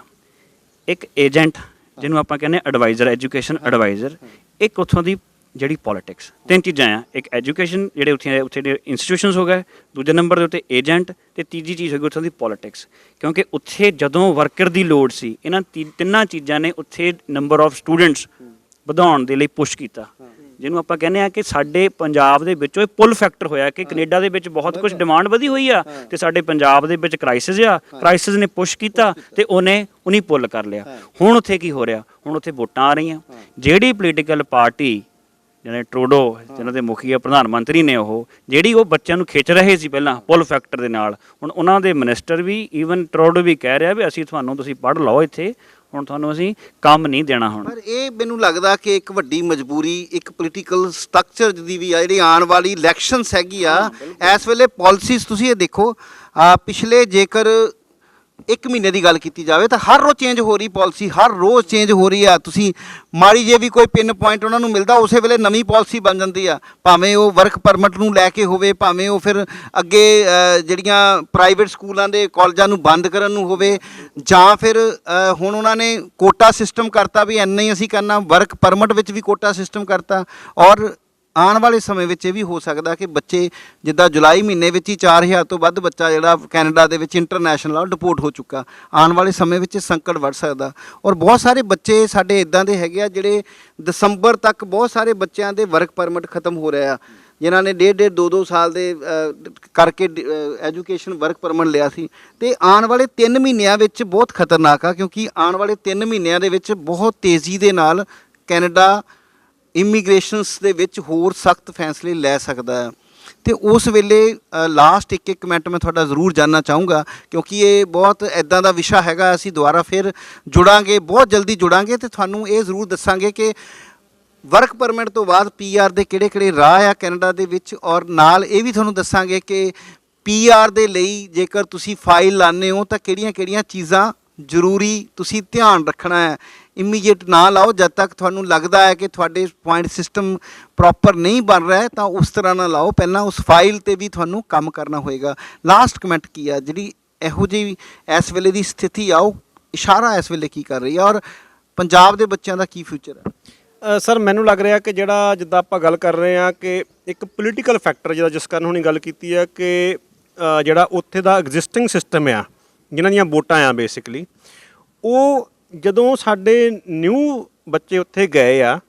ਇੱਕ ਏਜੰਟ ਜਿਹਨੂੰ ਆਪਾਂ ਕਹਿੰਦੇ ਐਡਵਾਈਜ਼ਰ ਐਜੂਕੇਸ਼ਨ ਐਡਵਾਈਜ਼ਰ ਇੱਕ ਉੱਥੋਂ ਦੀ ਜਿਹੜੀ ਪੋਲਿਟਿਕਸ ਤਿੰਨ ਚੀਜ਼ਾਂ ਆ, ਇੱਕ ਐਜੂਕੇਸ਼ਨ ਜਿਹੜੇ ਉੱਥੇ ਉੱਥੇ ਦੇ ਇੰਸਟੀਟਿਊਸ਼ਨਸ ਹੋ ਗਏ, ਦੂਜੇ ਨੰਬਰ ਦੇ ਉੱਤੇ ਏਜੰਟ ਤੇ ਤੀਜੀ ਚੀਜ਼ ਹੋ ਗਈ ਉੱਥੋਂ ਦੀ ਪੋਲਿਟਿਕਸ ਕਿਉਂਕਿ ਉੱਥੇ ਜਦੋਂ ਵਰਕਰ ਦੀ ਲੋੜ ਸੀ, ਇਹਨਾਂ ਤੀ- ਤਿੰਨਾਂ ਚੀਜ਼ਾਂ ਨੇ ਉੱਥੇ ਨੰਬਰ ਆਫ ਸਟੂਡੈਂਟਸ ਵਧਾਉਣ ਦੇ ਲਈ ਪੁਸ਼ ਕੀਤਾ। ਜਿਹਨੂੰ ਆਪਾਂ ਕਹਿੰਦੇ ਆ ਕਿ ਸਾਡੇ ਪੰਜਾਬ ਦੇ ਵਿੱਚੋਂ ਇਹ ਪੁੱਲ ਫੈਕਟਰ ਹੋਇਆ ਕਿ ਕੈਨੇਡਾ ਦੇ ਵਿੱਚ ਬਹੁਤ ਕੁਝ ਡਿਮਾਂਡ ਵਧੀ ਹੋਈ ਆ ਤੇ ਸਾਡੇ ਪੰਜਾਬ ਦੇ ਵਿੱਚ ਕ੍ਰਾਈਸਿਸ ਆ। ਕ੍ਰਾਈਸਿਸ ਨੇ ਪੁਸ਼ ਕੀਤਾ ਤੇ ਉਹਨੇ ਉਨੀ ਪੁੱਲ ਕਰ ਲਿਆ। ਹੁਣ ਉੱਥੇ ਕੀ ਹੋ ਰਿਹਾ? ਹੁਣ ਉੱਥੇ ਵੋਟਾਂ ਆ ਰਹੀਆਂ। ਜਿਹੜੀ ਪੋਲੀਟੀਕਲ ਪਾਰਟੀ ਜਿਹਨੇ ਟਰੂਡੋ ਜਿਹਨਾਂ ਦੇ ਮੁਖੀ ਆ ਪ੍ਰਧਾਨ ਮੰਤਰੀ ਨੇ ਉਹ ਜਿਹੜੀ ਉਹ ਬੱਚਿਆਂ ਨੂੰ ਖਿੱਚ ਰਹੇ ਸੀ ਪਹਿਲਾਂ ਪੁੱਲ ਫੈਕਟਰ ਦੇ ਨਾਲ ਹੁਣ ਉਹਨਾਂ ਦੇ ਮਿਨਿਸਟਰ ਵੀ ਈਵਨ ਟਰੂਡੋ ਵੀ ਕਹਿ ਰਿਹਾ ਵੀ ਅਸੀਂ ਤੁਹਾਨੂੰ ਤੁਸੀਂ ਪੜ੍ਹ ਲਓ ਇੱਥੇ ਹੁਣ ਤੁਹਾਨੂੰ ਅਸੀਂ ਕੰਮ ਨਹੀਂ ਦੇਣਾ ਹੁਣ। ਪਰ ਇਹ ਮੈਨੂੰ ਲੱਗਦਾ ਕਿ ਇੱਕ ਵੱਡੀ ਮਜਬੂਰੀ ਇੱਕ ਪੋਲੀਟੀਕਲ ਸਟਰਕਚਰ ਦੀ ਵੀ ਆ ਜਿਹੜੀ ਆਉਣ ਵਾਲੀ ਇਲੈਕਸ਼ਨਸ ਹੈਗੀ ਆ ਇਸ ਵੇਲੇ ਪਾਲਿਸੀਜ਼ ਤੁਸੀਂ ਇਹ ਦੇਖੋ ਆ ਪਿਛਲੇ ਜੇਕਰ ਇੱਕ ਮਹੀਨੇ ਦੀ ਗੱਲ ਕੀਤੀ ਜਾਵੇ ਤਾਂ ਹਰ ਰੋਜ਼ ਚੇਂਜ ਹੋ ਰਹੀ ਪਾਲਿਸੀ ਹਰ ਰੋਜ਼ ਚੇਂਜ ਹੋ ਰਹੀ ਆ। ਤੁਸੀਂ ਮਾੜੀ ਜੇ ਵੀ ਕੋਈ ਪਿੰਨ ਪੁਆਇੰਟ ਉਹਨਾਂ ਨੂੰ ਮਿਲਦਾ, ਉਸੇ ਵੇਲੇ ਨਵੀਂ ਪਾਲਿਸੀ ਬਣ ਜਾਂਦੀ ਆ। ਭਾਵੇਂ ਉਹ ਵਰਕ ਪਰਮਿਟ ਨੂੰ ਲੈ ਕੇ ਹੋਵੇ, ਭਾਵੇਂ ਉਹ ਫਿਰ ਅੱਗੇ ਜਿਹੜੀਆਂ ਪ੍ਰਾਈਵੇਟ ਸਕੂਲਾਂ ਦੇ ਕਾਲਜਾਂ ਨੂੰ ਬੰਦ ਕਰਨ ਨੂੰ ਹੋਵੇ, ਜਾਂ ਫਿਰ ਹੁਣ ਉਹਨਾਂ ਨੇ ਕੋਟਾ ਸਿਸਟਮ ਕਰਤਾ ਵੀ ਇੰਨਾ ਹੀ ਅਸੀਂ ਕਰਨਾ ਵਰਕ ਪਰਮਿਟ ਵਿੱਚ ਵੀ ਕੋਟਾ ਸਿਸਟਮ ਕਰਤਾ। ਔਰ ਆਉਣ ਵਾਲੇ ਸਮੇਂ ਵਿੱਚ ਇਹ ਵੀ ਹੋ ਸਕਦਾ ਕਿ ਬੱਚੇ ਜਿੱਦਾਂ ਜੁਲਾਈ ਮਹੀਨੇ ਵਿੱਚ ਹੀ 4000 ਤੋਂ ਵੱਧ ਬੱਚਾ ਜਿਹੜਾ ਕੈਨੇਡਾ ਦੇ ਵਿੱਚ ਇੰਟਰਨੈਸ਼ਨਲ ਆ ਡਿਪੋਰਟ ਹੋ ਚੁੱਕਾ। ਆਉਣ ਵਾਲੇ ਸਮੇਂ ਵਿੱਚ ਸੰਕਟ ਵੱਧ ਸਕਦਾ। ਔਰ ਬਹੁਤ ਸਾਰੇ ਬੱਚੇ ਸਾਡੇ ਇਦਾਂ ਦੇ ਹੈਗੇ ਆ ਜਿਹੜੇ ਦਸੰਬਰ ਤੱਕ ਬਹੁਤ ਸਾਰੇ ਬੱਚਿਆਂ ਦੇ ਵਰਕ ਪਰਮਿਟ ਖਤਮ ਹੋ ਰਿਹਾ ਜਿਨ੍ਹਾਂ ਨੇ ਡੇਢ ਡੇਢ ਦੋ ਦੋ ਸਾਲ ਦੇ ਅ, ਕਰਕੇ ਐਜੂਕੇਸ਼ਨ ਵਰਕ ਪਰਮਿਟ ਲਿਆ ਸੀ। ਤੇ ਆਉਣ ਵਾਲੇ 3 ਮਹੀਨਿਆਂ ਵਿੱਚ ਬਹੁਤ ਖਤਰਨਾਕ ਆ ਕਿਉਂਕਿ ਆਉਣ ਵਾਲੇ 3 ਮਹੀਨਿਆਂ ਦੇ ਵਿੱਚ ਬਹੁਤ ਤੇਜ਼ੀ ਦੇ ਨਾਲ ਕੈਨੇਡਾ ਇਮੀਗ੍ਰੇਸ਼ਨਸ ਦੇ ਵਿੱਚ ਹੋਰ ਸਖਤ ਫੈਸਲੇ ਲੈ ਸਕਦਾ ਹੈ। ਤੇ ਉਸ ਵੇਲੇ ਲਾਸਟ ਇੱਕ ਇੱਕ ਮਿੰਟ ਮੈਂ ਤੁਹਾਡਾ ਜ਼ਰੂਰ ਜਾਨਣਾ ਚਾਹੂੰਗਾ, ਕਿਉਂਕਿ ਇਹ ਬਹੁਤ ਐਦਾਂ ਦਾ ਵਿਸ਼ਾ ਹੈਗਾ, ਅਸੀਂ ਦੁਬਾਰਾ ਫਿਰ ਜੁੜਾਂਗੇ, ਬਹੁਤ ਜਲਦੀ ਜੁੜਾਂਗੇ ਤੇ ਤੁਹਾਨੂੰ ਇਹ ਜ਼ਰੂਰ ਦੱਸਾਂਗੇ ਕਿ ਵਰਕ ਪਰਮਿਟ ਤੋਂ ਬਾਅਦ ਪੀਆਰ ਦੇ ਕਿਹੜੇ-ਕਿਹੜੇ ਰਾਹ ਆ ਕੈਨੇਡਾ ਦੇ ਵਿੱਚ ਔਰ ਨਾਲ ਇਹ ਵੀ ਤੁਹਾਨੂੰ ਦੱਸਾਂਗੇ ਕਿ ਪੀਆਰ ਦੇ ਲਈ ਜੇਕਰ ਤੁਸੀਂ ਫਾਈਲ ਲਾਣੇ ਹੋ ਤਾਂ ਕਿਹੜੀਆਂ-ਕਿਹੜੀਆਂ ਚੀਜ਼ਾਂ ਜ਼ਰੂਰੀ ਤੁਸੀਂ ਧਿਆਨ ਰੱਖਣਾ ਹੈ। ਇਮੀਡੀਏਟ ਨਾ ਲਾਓ, ਜਦ ਤੱਕ ਤੁਹਾਨੂੰ ਲੱਗਦਾ ਹੈ ਕਿ ਤੁਹਾਡੇ ਪੁਆਇੰਟ ਸਿਸਟਮ ਪ੍ਰੋਪਰ ਨਹੀਂ ਬਣ ਰਿਹਾ ਤਾਂ ਉਸ ਤਰ੍ਹਾਂ ਨਾ ਲਾਓ। ਪਹਿਲਾਂ ਉਸ ਫਾਈਲ ਤੇ ਵੀ ਤੁਹਾਨੂੰ ਕੰਮ ਕਰਨਾ ਹੋਏਗਾ। ਲਾਸਟ ਕਮੈਂਟ ਕੀ ਆ? ਜਿਹੜੀ ਇਹੋ ਜਿਹੀ ਇਸ ਵੇਲੇ ਦੀ ਸਥਿਤੀ ਆ, ਉਹ ਇਸ਼ਾਰਾ ਇਸ ਵੇਲੇ ਕੀ ਕਰ ਰਹੀ ਆ? ਔਰ ਪੰਜਾਬ ਦੇ ਬੱਚਿਆਂ ਦਾ ਕੀ ਫਿਊਚਰ ਹੈ ਸਰ, ਮੈਨੂੰ ਲੱਗ ਰਿਹਾ ਕਿ ਜਿਹੜਾ ਜਿੱਦਾਂ ਆਪਾਂ ਗੱਲ ਕਰ ਰਹੇ ਆ ਕਿ ਇੱਕ ਪੋਲੀਟੀਕਲ ਫੈਕਟਰ ਜਿਹੜਾ ਜਿਸ ਕਾਰਨ ਹੁਣੀ ਗੱਲ ਕੀਤੀ ਹੈ ਕਿ ਜਿਹੜਾ ਉੱਥੇ ਦਾ ਐਗਜ਼ਿਸਟਿੰਗ ਸਿਸਟਮ ਆ, ਜਿਨ੍ਹਾਂ ਦੀਆਂ ਵੋਟਾਂ ਆ ਬੇਸਿਕਲੀ ਉਹ ਜਦੋਂ ਸਾਡੇ ਨਿਊ ਬੱਚੇ ਉੱਥੇ ਗਏ ਆ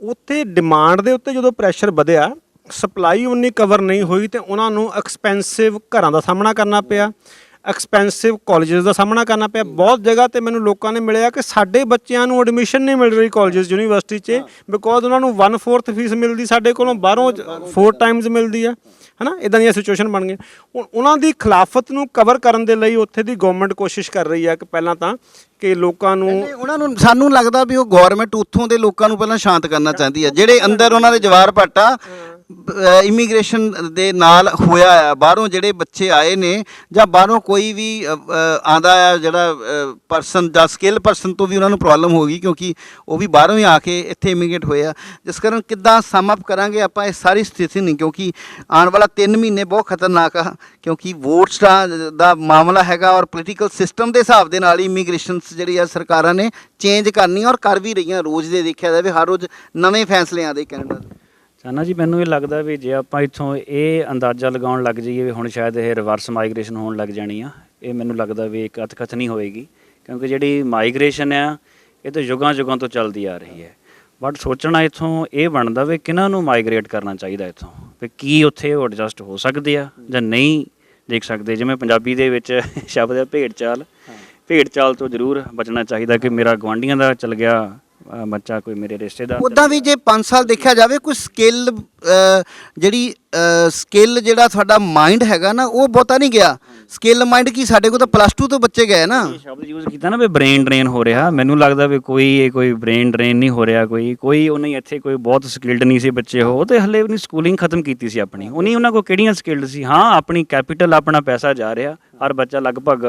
ਉੱਥੇ ਡਿਮਾਂਡ ਦੇ ਉੱਤੇ ਜਦੋਂ ਪ੍ਰੈਸ਼ਰ ਵਧਿਆ ਸਪਲਾਈ ਉਨੀ ਕਵਰ ਨਹੀਂ ਹੋਈ ਤੇ ਉਹਨਾਂ ਨੂੰ ਐਕਸਪੈਂਸਿਵ ਘਰਾਂ ਦਾ ਸਾਹਮਣਾ ਕਰਨਾ ਪਿਆ ਐਕਸਪੈਂਸਿਵ ਕਾਲਜਸ ਦਾ ਸਾਹਮਣਾ ਕਰਨਾ ਪਿਆ। ਬਹੁਤ ਜਗ੍ਹਾ ਤੇ ਮੈਨੂੰ ਲੋਕਾਂ ਨੇ ਮਿਲਿਆ ਕਿ ਸਾਡੇ ਬੱਚਿਆਂ ਨੂੰ ਐਡਮਿਸ਼ਨ ਨਹੀਂ ਮਿਲ ਰਹੀ ਕਾਲਜਸ ਯੂਨੀਵਰਸਿਟੀ 'ਚ ਬਿਕੋਜ਼ ਉਹਨਾਂ ਨੂੰ 1/4 ਫੀਸ ਮਿਲਦੀ ਸਾਡੇ ਕੋਲੋਂ ਬਾਹਰੋਂ 4 ਟਾਈਮਸ ਮਿਲਦੀ ਆ। ਹਨਾ? ਇਦਾਂ ਦੀਆਂ ਸਿਚੁਏਸ਼ਨ ਬਣ ਗਈਆਂ। ਹੁਣ ਉਹਨਾਂ ਦੀ ਖਿਲਾਫਤ ਨੂੰ ਕਵਰ ਕਰਨ ਦੇ ਲਈ ਉੱਥੇ ਦੀ ਗਵਰਨਮੈਂਟ ਕੋਸ਼ਿਸ਼ ਕਰ ਰਹੀ ਹੈ ਕਿ ਪਹਿਲਾਂ ਤਾਂ ਕਿ ਲੋਕਾਂ ਨੂੰ ਪਹਿਲੇ ਉਹਨਾਂ ਨੂੰ ਸਾਨੂੰ ਲੱਗਦਾ ਵੀ ਉਹ ਗਵਰਨਮੈਂਟ ਉੱਥੋਂ ਦੇ ਲੋਕਾਂ ਨੂੰ ਪਹਿਲਾਂ ਸ਼ਾਂਤ ਕਰਨਾ ਚਾਹੁੰਦੀ ਹੈ ਜਿਹੜੇ ਅੰਦਰ ਉਹਨਾਂ ਦੇ ਜਵਾਰ ਭਾਟਾ ਇਮੀਗ੍ਰੇਸ਼ਨ ਦੇ ਨਾਲ ਹੋਇਆ ਆ। ਬਾਹਰੋਂ ਜਿਹੜੇ ਬੱਚੇ ਆਏ ਨੇ ਜਾਂ ਬਾਹਰੋਂ ਕੋਈ ਵੀ ਆਂਦਾ ਆ, ਜਿਹੜਾ ਪਰਸਨ ਜਾਂ ਸਕਿੱਲ ਪਰਸਨ ਤੋਂ ਵੀ ਉਹਨਾਂ ਨੂੰ ਪ੍ਰੋਬਲਮ ਹੋ ਗਈ ਕਿਉਂਕਿ ਉਹ ਵੀ ਬਾਹਰੋਂ ਹੀ ਆ ਕੇ ਇੱਥੇ ਇਮੀਗ੍ਰੇਟ ਹੋਏ ਆ। ਜਿਸ ਕਾਰਨ ਕਿੱਦਾਂ ਸਮ ਅਪ ਕਰਾਂਗੇ ਆਪਾਂ, ਇਹ ਸਾਰੀ ਸਥਿਤੀ ਨਹੀਂ ਕਿਉਂਕਿ ਆਉਣ ਵਾਲਾ 3 ਮਹੀਨੇ ਬਹੁਤ ਖਤਰਨਾਕ ਆ ਕਿਉਂਕਿ ਵੋਟਸ ਦਾ ਮਾਮਲਾ ਹੈਗਾ ਔਰ ਪੋਲੀਟੀਕਲ ਸਿਸਟਮ ਦੇ ਹਿਸਾਬ ਦੇ ਨਾਲ ਹੀ ਇਮੀਗ੍ਰੇਸ਼ਨ ਜਿਹੜੀ ਆ ਸਰਕਾਰਾਂ ਨੇ ਚੇਂਜ ਕਰਨੀ ਔਰ ਕਰ ਵੀ ਰਹੀਆਂ। ਰੋਜ਼ ਦੇ ਦੇਖਿਆ ਜਾਵੇ, ਹਰ ਰੋਜ਼ ਨਵੇਂ ਫੈਸਲੇ ਆਦੇ ਕੈਨੇਡਾ ਦੇ। ਚਾਨਾ ਜੀ ਮੈਨੂੰ ਇਹ ਲੱਗਦਾ ਵੀ ਜੇ ਆਪਾਂ ਇੱਥੋਂ ਇਹ ਅੰਦਾਜ਼ਾ ਲਗਾਉਣ ਲੱਗ ਜਾਈਏ ਵੀ ਹੁਣ ਸ਼ਾਇਦ ਇਹ ਰਿਵਰਸ ਮਾਈਗ੍ਰੇਸ਼ਨ ਹੋਣ ਲੱਗ ਜਾਣੀ ਆ ਇਹ ਮੈਨੂੰ ਲੱਗਦਾ ਵੀ ਇੱਕ ਅਤਕਥਨੀ ਹੋਏਗੀ ਕਿਉਂਕਿ ਜਿਹੜੀ ਮਾਈਗ੍ਰੇਸ਼ਨ ਆ ਇਹ ਤਾਂ ਯੁਗਾਂ ਯੁਗਾਂ ਤੋਂ ਚੱਲਦੀ ਆ ਰਹੀ ਹੈ। ਬਟ ਸੋਚਣਾ ਇੱਥੋਂ ਇਹ ਬਣਦਾ ਵੀ ਕਿਹਨਾਂ ਨੂੰ ਮਾਈਗ੍ਰੇਟ ਕਰਨਾ ਚਾਹੀਦਾ ਇੱਥੋਂ ਵੀ ਕੀ ਉੱਥੇ ਉਹ ਐਡਜਸਟ ਹੋ ਸਕਦੇ ਆ ਜਾਂ ਨਹੀਂ ਦੇਖ ਸਕਦੇ। ਜਿਵੇਂ ਪੰਜਾਬੀ ਦੇ ਵਿੱਚ ਸ਼ਬਦ ਹੈ ਭੇਡ ਚਾਲ ਭੇਡ ਚਾਲ ਤੋਂ ਜ਼ਰੂਰ ਬਚਣਾ ਚਾਹੀਦਾ ਕਿ ਮੇਰਾ ਗਵਾਂਢੀਆਂ ਦਾ ਚਲ ਗਿਆ ਅ, ਬੱਚਾ ਕੋਈ ਮੇਰੇ ਰਿਸ਼ਤੇਦਾਰ ਦਾ ਉਦਾਂ ਵੀ ਜੇ 5 ਸਾਲ ਦੇਖਿਆ ਜਾਵੇ ਕੋਈ ਸਕਿੱਲ ਜਿਹੜੀ ਸਕਿੱਲ ਜਿਹੜਾ ਤੁਹਾਡਾ ਮਾਈਂਡ ਹੈਗਾ ਨਾ ਉਹ ਬਹੁਤਾ ਨਹੀਂ ਗਿਆ। ਸਕਿੱਲ ਮਾਈਂਡ ਕੀ? ਸਾਡੇ ਕੋਲ ਤਾਂ ਪਲੱਸ 2 ਤੋਂ ਬੱਚੇ ਗਏ ਨਾ। ਇਹ ਸ਼ਬਦ ਯੂਜ਼ ਕੀਤਾ ਨਾ ਵੀ ਬ੍ਰੇਨ ਡਰੇਨ ਹੋ ਰਿਹਾ। ਮੈਨੂੰ ਲੱਗਦਾ ਵੀ ਕੋਈ ਇਹ ਕੋਈ ਬ੍ਰੇਨ ਡਰੇਨ ਨਹੀਂ ਹੋ ਰਿਹਾ ਕੋਈ। ਕੋਈ ਉਹਨੇ ਇੱਥੇ ਕੋਈ ਬਹੁਤ ਸਕਿਲਡ ਨਹੀਂ ਸੀ ਬੱਚੇ ਉਹ। ਤੇ ਹਲੇ ਉਹਨੇ ਸਕੂਲਿੰਗ ਖਤਮ ਕੀਤੀ ਸੀ ਆਪਣੀ। ਉਹਨੇ ਉਹਨਾਂ ਕੋਲ ਕਿਹੜੀਆਂ ਸਕਿਲਡ ਸੀ? ਹਾਂ ਆਪਣੀ ਕੈਪੀਟਲ ਆਪਣਾ ਪੈਸਾ ਜਾ ਰਿਹਾ। ਹਰ ਬੱਚਾ ਲਗਭਗ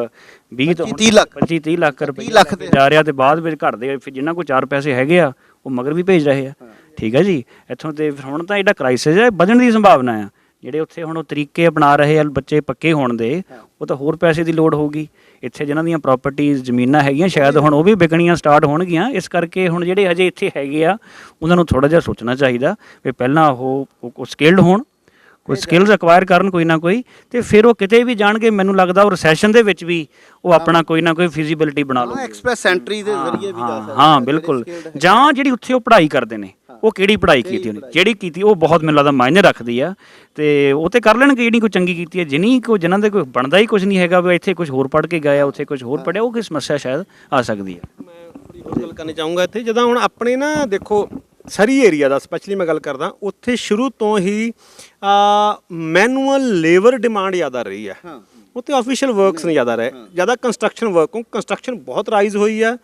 20 ਤੋਂ 25 ਲੱਖ। 25 30 ਲੱਖ ਰੁਪਏ ਲੱਖ ਦੇ। ਜਾ ਰਿਹਾ ਤੇ ਬਾਅਦ ਵਿੱਚ ਘਰ ਦੇ ਫਿਰ ਜਿਨ੍ਹਾਂ ਕੋਲ ਚਾਰ ਪੈਸੇ ਹੈਗੇ ਆ ਉਹ ਮਗਰ ਵੀ ਭੇਜ ਰਹੇ ਆ। ਠੀਕ ਹੈ ਜੀ? ਇੱਥੋਂ ਤੇ ਹੁਣ ਤਾਂ ਇਹਦਾ ਕ੍ਰਾਈਸਿਸ ਹੈ ਵਧਣ ਦੀ ਸੰਭਾਵਨਾ ਆ। ਜਿਹੜੇ ਉੱਥੇ ਹੁਣ ਉਹ ਤਰੀਕੇ ਅਪਣਾ ਰਹੇ ਆ, ਬੱਚੇ ਪੱਕੇ ਹੋਣ ਦੇ, ਉਹ ਤਾਂ ਹੋਰ ਪੈਸੇ ਦੀ ਲੋੜ ਹੋਊਗੀ। ਇੱਥੇ ਜਿਨ੍ਹਾਂ ਦੀਆਂ ਪ੍ਰਾਪਰਟੀਆਂ ਜ਼ਮੀਨਾਂ ਹੈਗੀਆਂ, ਸ਼ਾਇਦ ਹੁਣ ਉਹ ਵੀ ਵਿਕਣੀਆਂ ਸਟਾਰਟ ਹੋਣਗੀਆਂ, ਇਸ ਕਰਕੇ ਹੁਣ ਜਿਹੜੇ ਹਜੇ ਇੱਥੇ ਹੈਗੇ ਆ, ਉਹਨਾਂ ਨੂੰ ਥੋੜਾ ਜਿਹਾ ਸੋਚਣਾ ਚਾਹੀਦਾ ਵੀ ਪਹਿਲਾਂ ਉਹ ਸਕਿਲਡ ਹੋਣ ਕੋਈ ਸਕਿੱਲਸ ਅਕਵਾਇਰ ਕਰਨ ਕੋਈ ਨਾ ਕੋਈ ਤੇ ਫਿਰ ਉਹ ਕਿਤੇ ਵੀ ਜਾਣਗੇ ਮੈਨੂੰ ਲੱਗਦਾ ਉਹ ਰੈਸੈਸ਼ਨ ਦੇ ਵਿੱਚ ਵੀ ਉਹ ਆਪਣਾ ਕੋਈ ਨਾ ਕੋਈ ਫਿਜ਼ੀਬਿਲਿਟੀ ਬਣਾ ਲਓ ਹਾਂ ਐਕਸਪ੍ਰੈਸ ਐਂਟਰੀ ਦੇ ਜ਼ਰੀਏ ਵੀ ਜਾ ਹਾਂ ਸਕਦੇ ਹਾਂ ਬਿਲਕੁਲ। ਜਾਂ ਜਿਹੜੀ ਉੱਥੇ ਉਹ ਪੜ੍ਹਾਈ ਕਰਦੇ ਨੇ ਉਹ ਕਿਹੜੀ ਪੜ੍ਹਾਈ ਕੀਤੀ ਉਹਨੇ ਜਿਹੜੀ ਕੀਤੀ ਉਹ ਬਹੁਤ ਮੈਨੂੰ ਲੱਗਦਾ ਮਾਇਨੇ ਰੱਖਦੀ ਆ ਤੇ ਉਹ ਤੇ ਕਰ ਲੈਣਗੇ ਜਿਹੜੀ ਕੋਈ ਚੰਗੀ ਕੀਤੀ ਹੈ। ਜਿਨੀ ਕੋ ਜਿਨ੍ਹਾਂ ਦੇ ਕੋਈ ਬਣਦਾ ਹੀ ਕੁਝ ਨਹੀਂ ਹੈਗਾ ਵੀ ਇੱਥੇ ਕੁਝ ਹੋਰ ਪੜ੍ਹ ਕੇ ਗਏ ਆ ਉੱਥੇ ਕੁਝ ਹੋਰ ਪੜ੍ਹਿਆ ਉਹ ਕੀ ਸਮੱਸਿਆ ਸ਼ਾਇਦ ਆ ਸਕਦੀ ਹੈ। ਮੈਂ ਥੋੜੀ ਹੋਰ ਗੱਲ ਕਰਨੀ ਚਾਹੂੰਗਾ ਇੱਥੇ ਜਦੋਂ ਹੁਣ ਆਪਣੇ ਨਾ ਦੇਖੋ ਸਰੀ ਏਰੀਆ ਦਾ ਸਪੈਸ਼ਲੀ ਮੈਂ ਗੱਲ ਕਰਦਾ ਉੱਥੇ ਸ਼ੁਰੂ ਤੋਂ ਹੀ ਮੈਨੂਅਲ ਲੇਬਰ ਡਿਮਾਂਡ ਜ਼ਿਆਦਾ ਰਹੀ ਹੈ। ਉੱਥੇ ਆਫੀਸ਼ੀਅਲ ਵਰਕਸ ਨਹੀਂ ਜ਼ਿਆਦਾ ਰਹੇ। ਜ਼ਿਆਦਾ ਕੰਸਟਰਕਸ਼ਨ ਵਰਕ ਕੰਸਟਰਕਸ਼ਨ ਬਹੁਤ ਰਾਈਜ਼ ਹੋਈ ਹੈ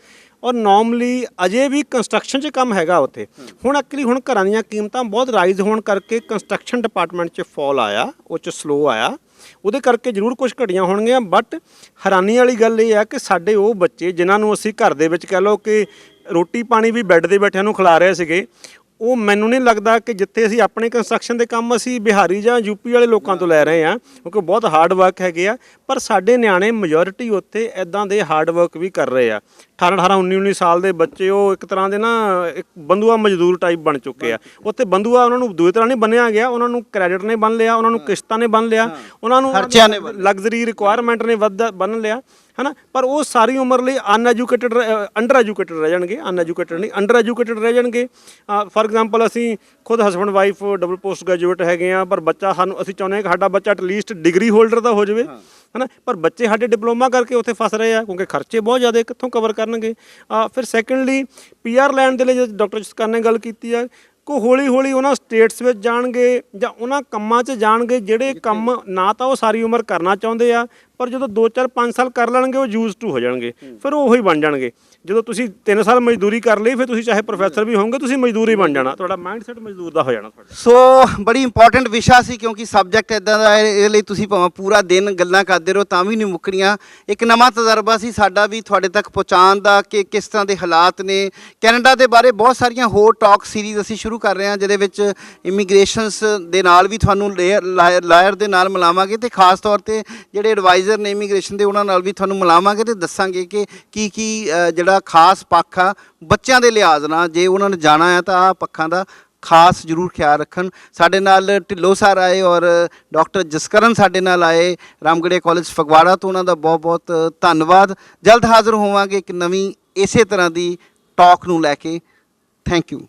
ਔਰ ਨਾਰਮਲੀ ਅਜੇ ਵੀ ਕੰਸਟਰਕਸ਼ਨ 'ਚ ਕੰਮ ਹੈਗਾ ਉੱਥੇ। ਹੁਣ ਐਕਚੁਅਲੀ ਹੁਣ ਘਰਾਂ ਦੀਆਂ ਕੀਮਤਾਂ ਬਹੁਤ ਰਾਈਜ਼ ਹੋਣ ਕਰਕੇ ਕੰਸਟਰਕਸ਼ਨ ਡਿਪਾਰਟਮੈਂਟ 'ਚ ਫਾਲ ਆਇਆ ਉਹ 'ਚ ਸਲੋ ਆਇਆ। ਉਹਦੇ ਕਰਕੇ ਜ਼ਰੂਰ ਕੁਝ ਘਟੀਆਂ ਹੋਣਗੀਆਂ ਬਟ ਹੈਰਾਨੀ ਵਾਲੀ ਗੱਲ ਇਹ ਹੈ ਕਿ ਸਾਡੇ ਉਹ ਬੱਚੇ ਜਿਨ੍ਹਾਂ ਨੂੰ ਅਸੀਂ ਘਰ ਦੇ ਵਿੱਚ ਕਹਿ ਲਓ ਕਿ ਰੋਟੀ ਪਾਣੀ ਵੀ ਬੈੱਡ ਦੇ ਬੈਠਿਆਂ ਨੂੰ ਖਿਲਾ ਰਹੇ ਸੀਗੇ। ਉਹ ਮੈਨੂੰ ਨਹੀਂ ਲੱਗਦਾ ਕਿ ਜਿੱਥੇ ਅਸੀਂ ਆਪਣੇ ਕੰਸਟਰਕਸ਼ਨ ਦੇ ਕੰਮ ਅਸੀਂ ਬਿਹਾਰੀ ਜਾਂ ਯੂਪੀ ਵਾਲੇ ਲੋਕਾਂ ਤੋਂ ਲੈ ਰਹੇ ਹਾਂ ਕਿਉਂਕਿ ਬਹੁਤ ਹਾਰਡ ਵਰਕ ਹੈਗੇ ਆ ਪਰ ਸਾਡੇ ਨਿਆਣੇ ਮੈਜੋਰਿਟੀ ਉੱਥੇ ਐਦਾਂ ਦੇ ਹਾਰਡ ਵਰਕ ਵੀ ਕਰ ਰਹੇ ਆ। 18 18 19 19 ਸਾਲ ਦੇ ਬੱਚੇ ਉਹ ਇੱਕ ਤਰ੍ਹਾਂ ਦੇ ਨਾ ਇੱਕ ਬੰਦੂਆ ਮਜ਼ਦੂਰ ਟਾਈਪ ਬਣ ਚੁੱਕੇ ਆ। ਉੱਥੇ ਬੰਦੂਆ ਉਹਨਾਂ ਨੂੰ ਦੂਏ ਤਰ੍ਹਾਂ ਨਹੀਂ ਬੰਨਿਆ ਗਿਆ ਉਹਨਾਂ ਨੂੰ ਕ੍ਰੈਡਿਟ ਨੇ ਬੰਨ ਲਿਆ ਉਹਨਾਂ ਨੂੰ ਕਿਸ਼ਤਾਂ ਨੇ ਬੰਨ ਲਿਆ ਉਹਨਾਂ ਨੇ ਲਗਜ਼ਰੀ ਰਿਕੁਆਇਰਮੈਂਟ ਨੇ ਵੱਧ ਬੰਨ ਲਿਆ। ਹਨਾ? ਪਰ ਉਹ ਸਾਰੀ ਉਮਰ ਲਈ ਅਨਐਜੂਕੇਟਡ ਅੰਡਰ ਐਜੂਕੇਟਡ ਰਹਿ ਜਾਣਗੇ ਅਨਐਜੂਕੇਟਡ ਨਹੀਂ ਅੰਡਰ ਐਜੂਕੇਟਡ ਰਹਿ ਜਾਣਗੇ। ਫੋਰ ਐਗਜ਼ਾਮਪਲ ਅਸੀਂ ਖੁਦ husband wife double post graduate ਹੈਗੇ ਆ ਪਰ ਬੱਚਾ ਸਾਨੂੰ ਅਸੀਂ ਚਾਹੁੰਦੇ ਹਾਂ ਕਿ ਸਾਡਾ ਬੱਚਾ ਐਟਲੀਸਟ ਡਿਗਰੀ ਹੋਲਡਰ ਦਾ ਹੋ ਜਾਵੇ ਹਨਾ? ਪਰ ਬੱਚੇ ਸਾਡੇ ਡਿਪਲੋਮਾ ਕਰਕੇ ਉੱਥੇ ਫਸ ਰਹੇ ਆ ਕਿਉਂਕਿ ਖਰਚੇ ਬਹੁਤ ਜ਼ਿਆਦਾ ਕਿੱਥੋਂ ਕਵਰ ਕਰਨਗੇ? ਫਿਰ ਸੈਕੰਡਲੀ ਪੀਆਰ ਲੈਣ ਦੇ ਲਈ ਡਾਕਟਰ ਜਸਕਰ ਨੇ ਗੱਲ ਕੀਤੀ ਆ ਕੋ ਹੌਲੀ ਹੌਲੀ ਉਹਨਾਂ ਸਟੇਟਸ ਵਿੱਚ ਜਾਣਗੇ ਜਾਂ ਉਹਨਾਂ ਕੰਮਾਂ 'ਚ ਜਾਣਗੇ ਜਿਹੜੇ ਕੰਮ ਨਾ ਤਾਂ ਉਹ ਸਾਰੀ ਉਮਰ ਕਰਨਾ ਚਾਹੁੰਦੇ ਆ ਪਰ ਜਦੋਂ 2 4 5 ਸਾਲ ਕਰ ਲੈਣਗੇ ਉਹ ਯੂਜ਼ ਟੂ ਹੋ ਜਾਣਗੇ। ਫਿਰ ਉਹ ਉਹੀ ਬਣ ਜਾਣਗੇ। ਜਦੋਂ ਤੁਸੀਂ 3 ਸਾਲ ਮਜ਼ਦੂਰੀ ਕਰ ਲਈ, ਫਿਰ ਤੁਸੀਂ ਚਾਹੇ ਪ੍ਰੋਫੈਸਰ ਵੀ ਹੋਵੋਗੇ, ਤੁਸੀਂ ਮਜ਼ਦੂਰੀ ਬਣ ਜਾਣਾ। ਤੁਹਾਡਾ ਮਾਈਂਡਸੈਟ ਮਜ਼ਦੂਰ ਦਾ ਹੋ ਜਾਣਾ ਤੁਹਾਡਾ। ਸੋ ਬੜੀ ਇੰਪੋਰਟੈਂਟ ਵਿਸ਼ਾ ਸੀ ਕਿਉਂਕਿ ਸਬਜੈਕਟ ਇਦਾਂ ਦਾ ਹੈ, ਇਹਦੇ ਲਈ ਤੁਸੀਂ ਭਾਵੇਂ ਪੂਰਾ ਦਿਨ ਗੱਲਾਂ ਕਰਦੇ ਰਹੋ, ਤਾਂ ਵੀ ਨਹੀਂ ਮੁੱਕਣੀਆਂ। ਇੱਕ ਨਵਾਂ ਤਜਰਬਾ ਸੀ ਸਾਡਾ ਵੀ ਤੁਹਾਡੇ ਤੱਕ ਪਹੁੰਚਾਉਣ ਦਾ ਕਿ ਕਿਸ ਤਰ੍ਹਾਂ ਦੇ ਹਾਲਾਤ ਨੇ। ਕੈਨੇਡਾ ਦੇ ਬਾਰੇ ਬਹੁਤ ਸਾਰੀਆਂ ਹੋਰ ਟਾਕ ਸੀਰੀਜ਼ ਅਸੀਂ ਸ਼ੁਰੂ ਕਰ ਰਹੇ ਹਾਂ, ਜਿਹਦੇ ਵਿੱਚ ਇਮੀਗ੍ਰੇਸ਼ਨਸ ਦੇ ਨਾਲ ਵੀ ਤੁਹਾਨੂੰ ਲਾਇਰ ਦੇ ਨਾਲ ਮਿਲਾਵਾਂਗੇ ਤੇ ਖਾਸ ਤੌਰ ਤੇ ਜਿਹੜੇ ਐਡਵਾਈਜ਼ਰ ਨੇ ਇਮੀਗ੍ਰੇਸ਼ਨ ਦੇ, ਉਹਨਾਂ ਨਾਲ ਵੀ ਤੁਹਾਨੂੰ ਮਿਲਾਵਾਂਗੇ ਤੇ ਦੱਸਾਂਗੇ ਕਿ ਕੀ ਕੀ ਜਿਹੜਾ ਜਿਹੜਾ ਖਾਸ ਪੱਖ ਆ, ਬੱਚਿਆਂ ਦੇ ਲਿਹਾਜ਼ ਨਾਲ, ਜੇ ਉਹਨਾਂ ਨੇ ਜਾਣਾ ਹੈ ਤਾਂ ਆ ਪੱਖਾਂ ਦਾ ਖਾਸ ਜ਼ਰੂਰ ਖਿਆਲ ਰੱਖਣ। ਸਾਡੇ ਨਾਲ ਢਿੱਲੋਂ ਸਰ ਆਏ ਔਰ ਡਾਕਟਰ ਜਸਕਰਨ ਸਾਡੇ ਨਾਲ ਆਏ ਰਾਮਗੜੀਆ ਕਾਲਜ ਫਗਵਾੜਾ ਤੋਂ ਉਹਨਾਂ ਦਾ ਬਹੁਤ ਬਹੁਤ ਧੰਨਵਾਦ। ਜਲਦ ਹਾਜ਼ਰ ਹੋਵਾਂਗੇ ਇੱਕ ਨਵੀਂ ਇਸੇ ਤਰ੍ਹਾਂ ਦੀ ਟਾਕ ਨੂੰ ਲੈ ਕੇ। Thank you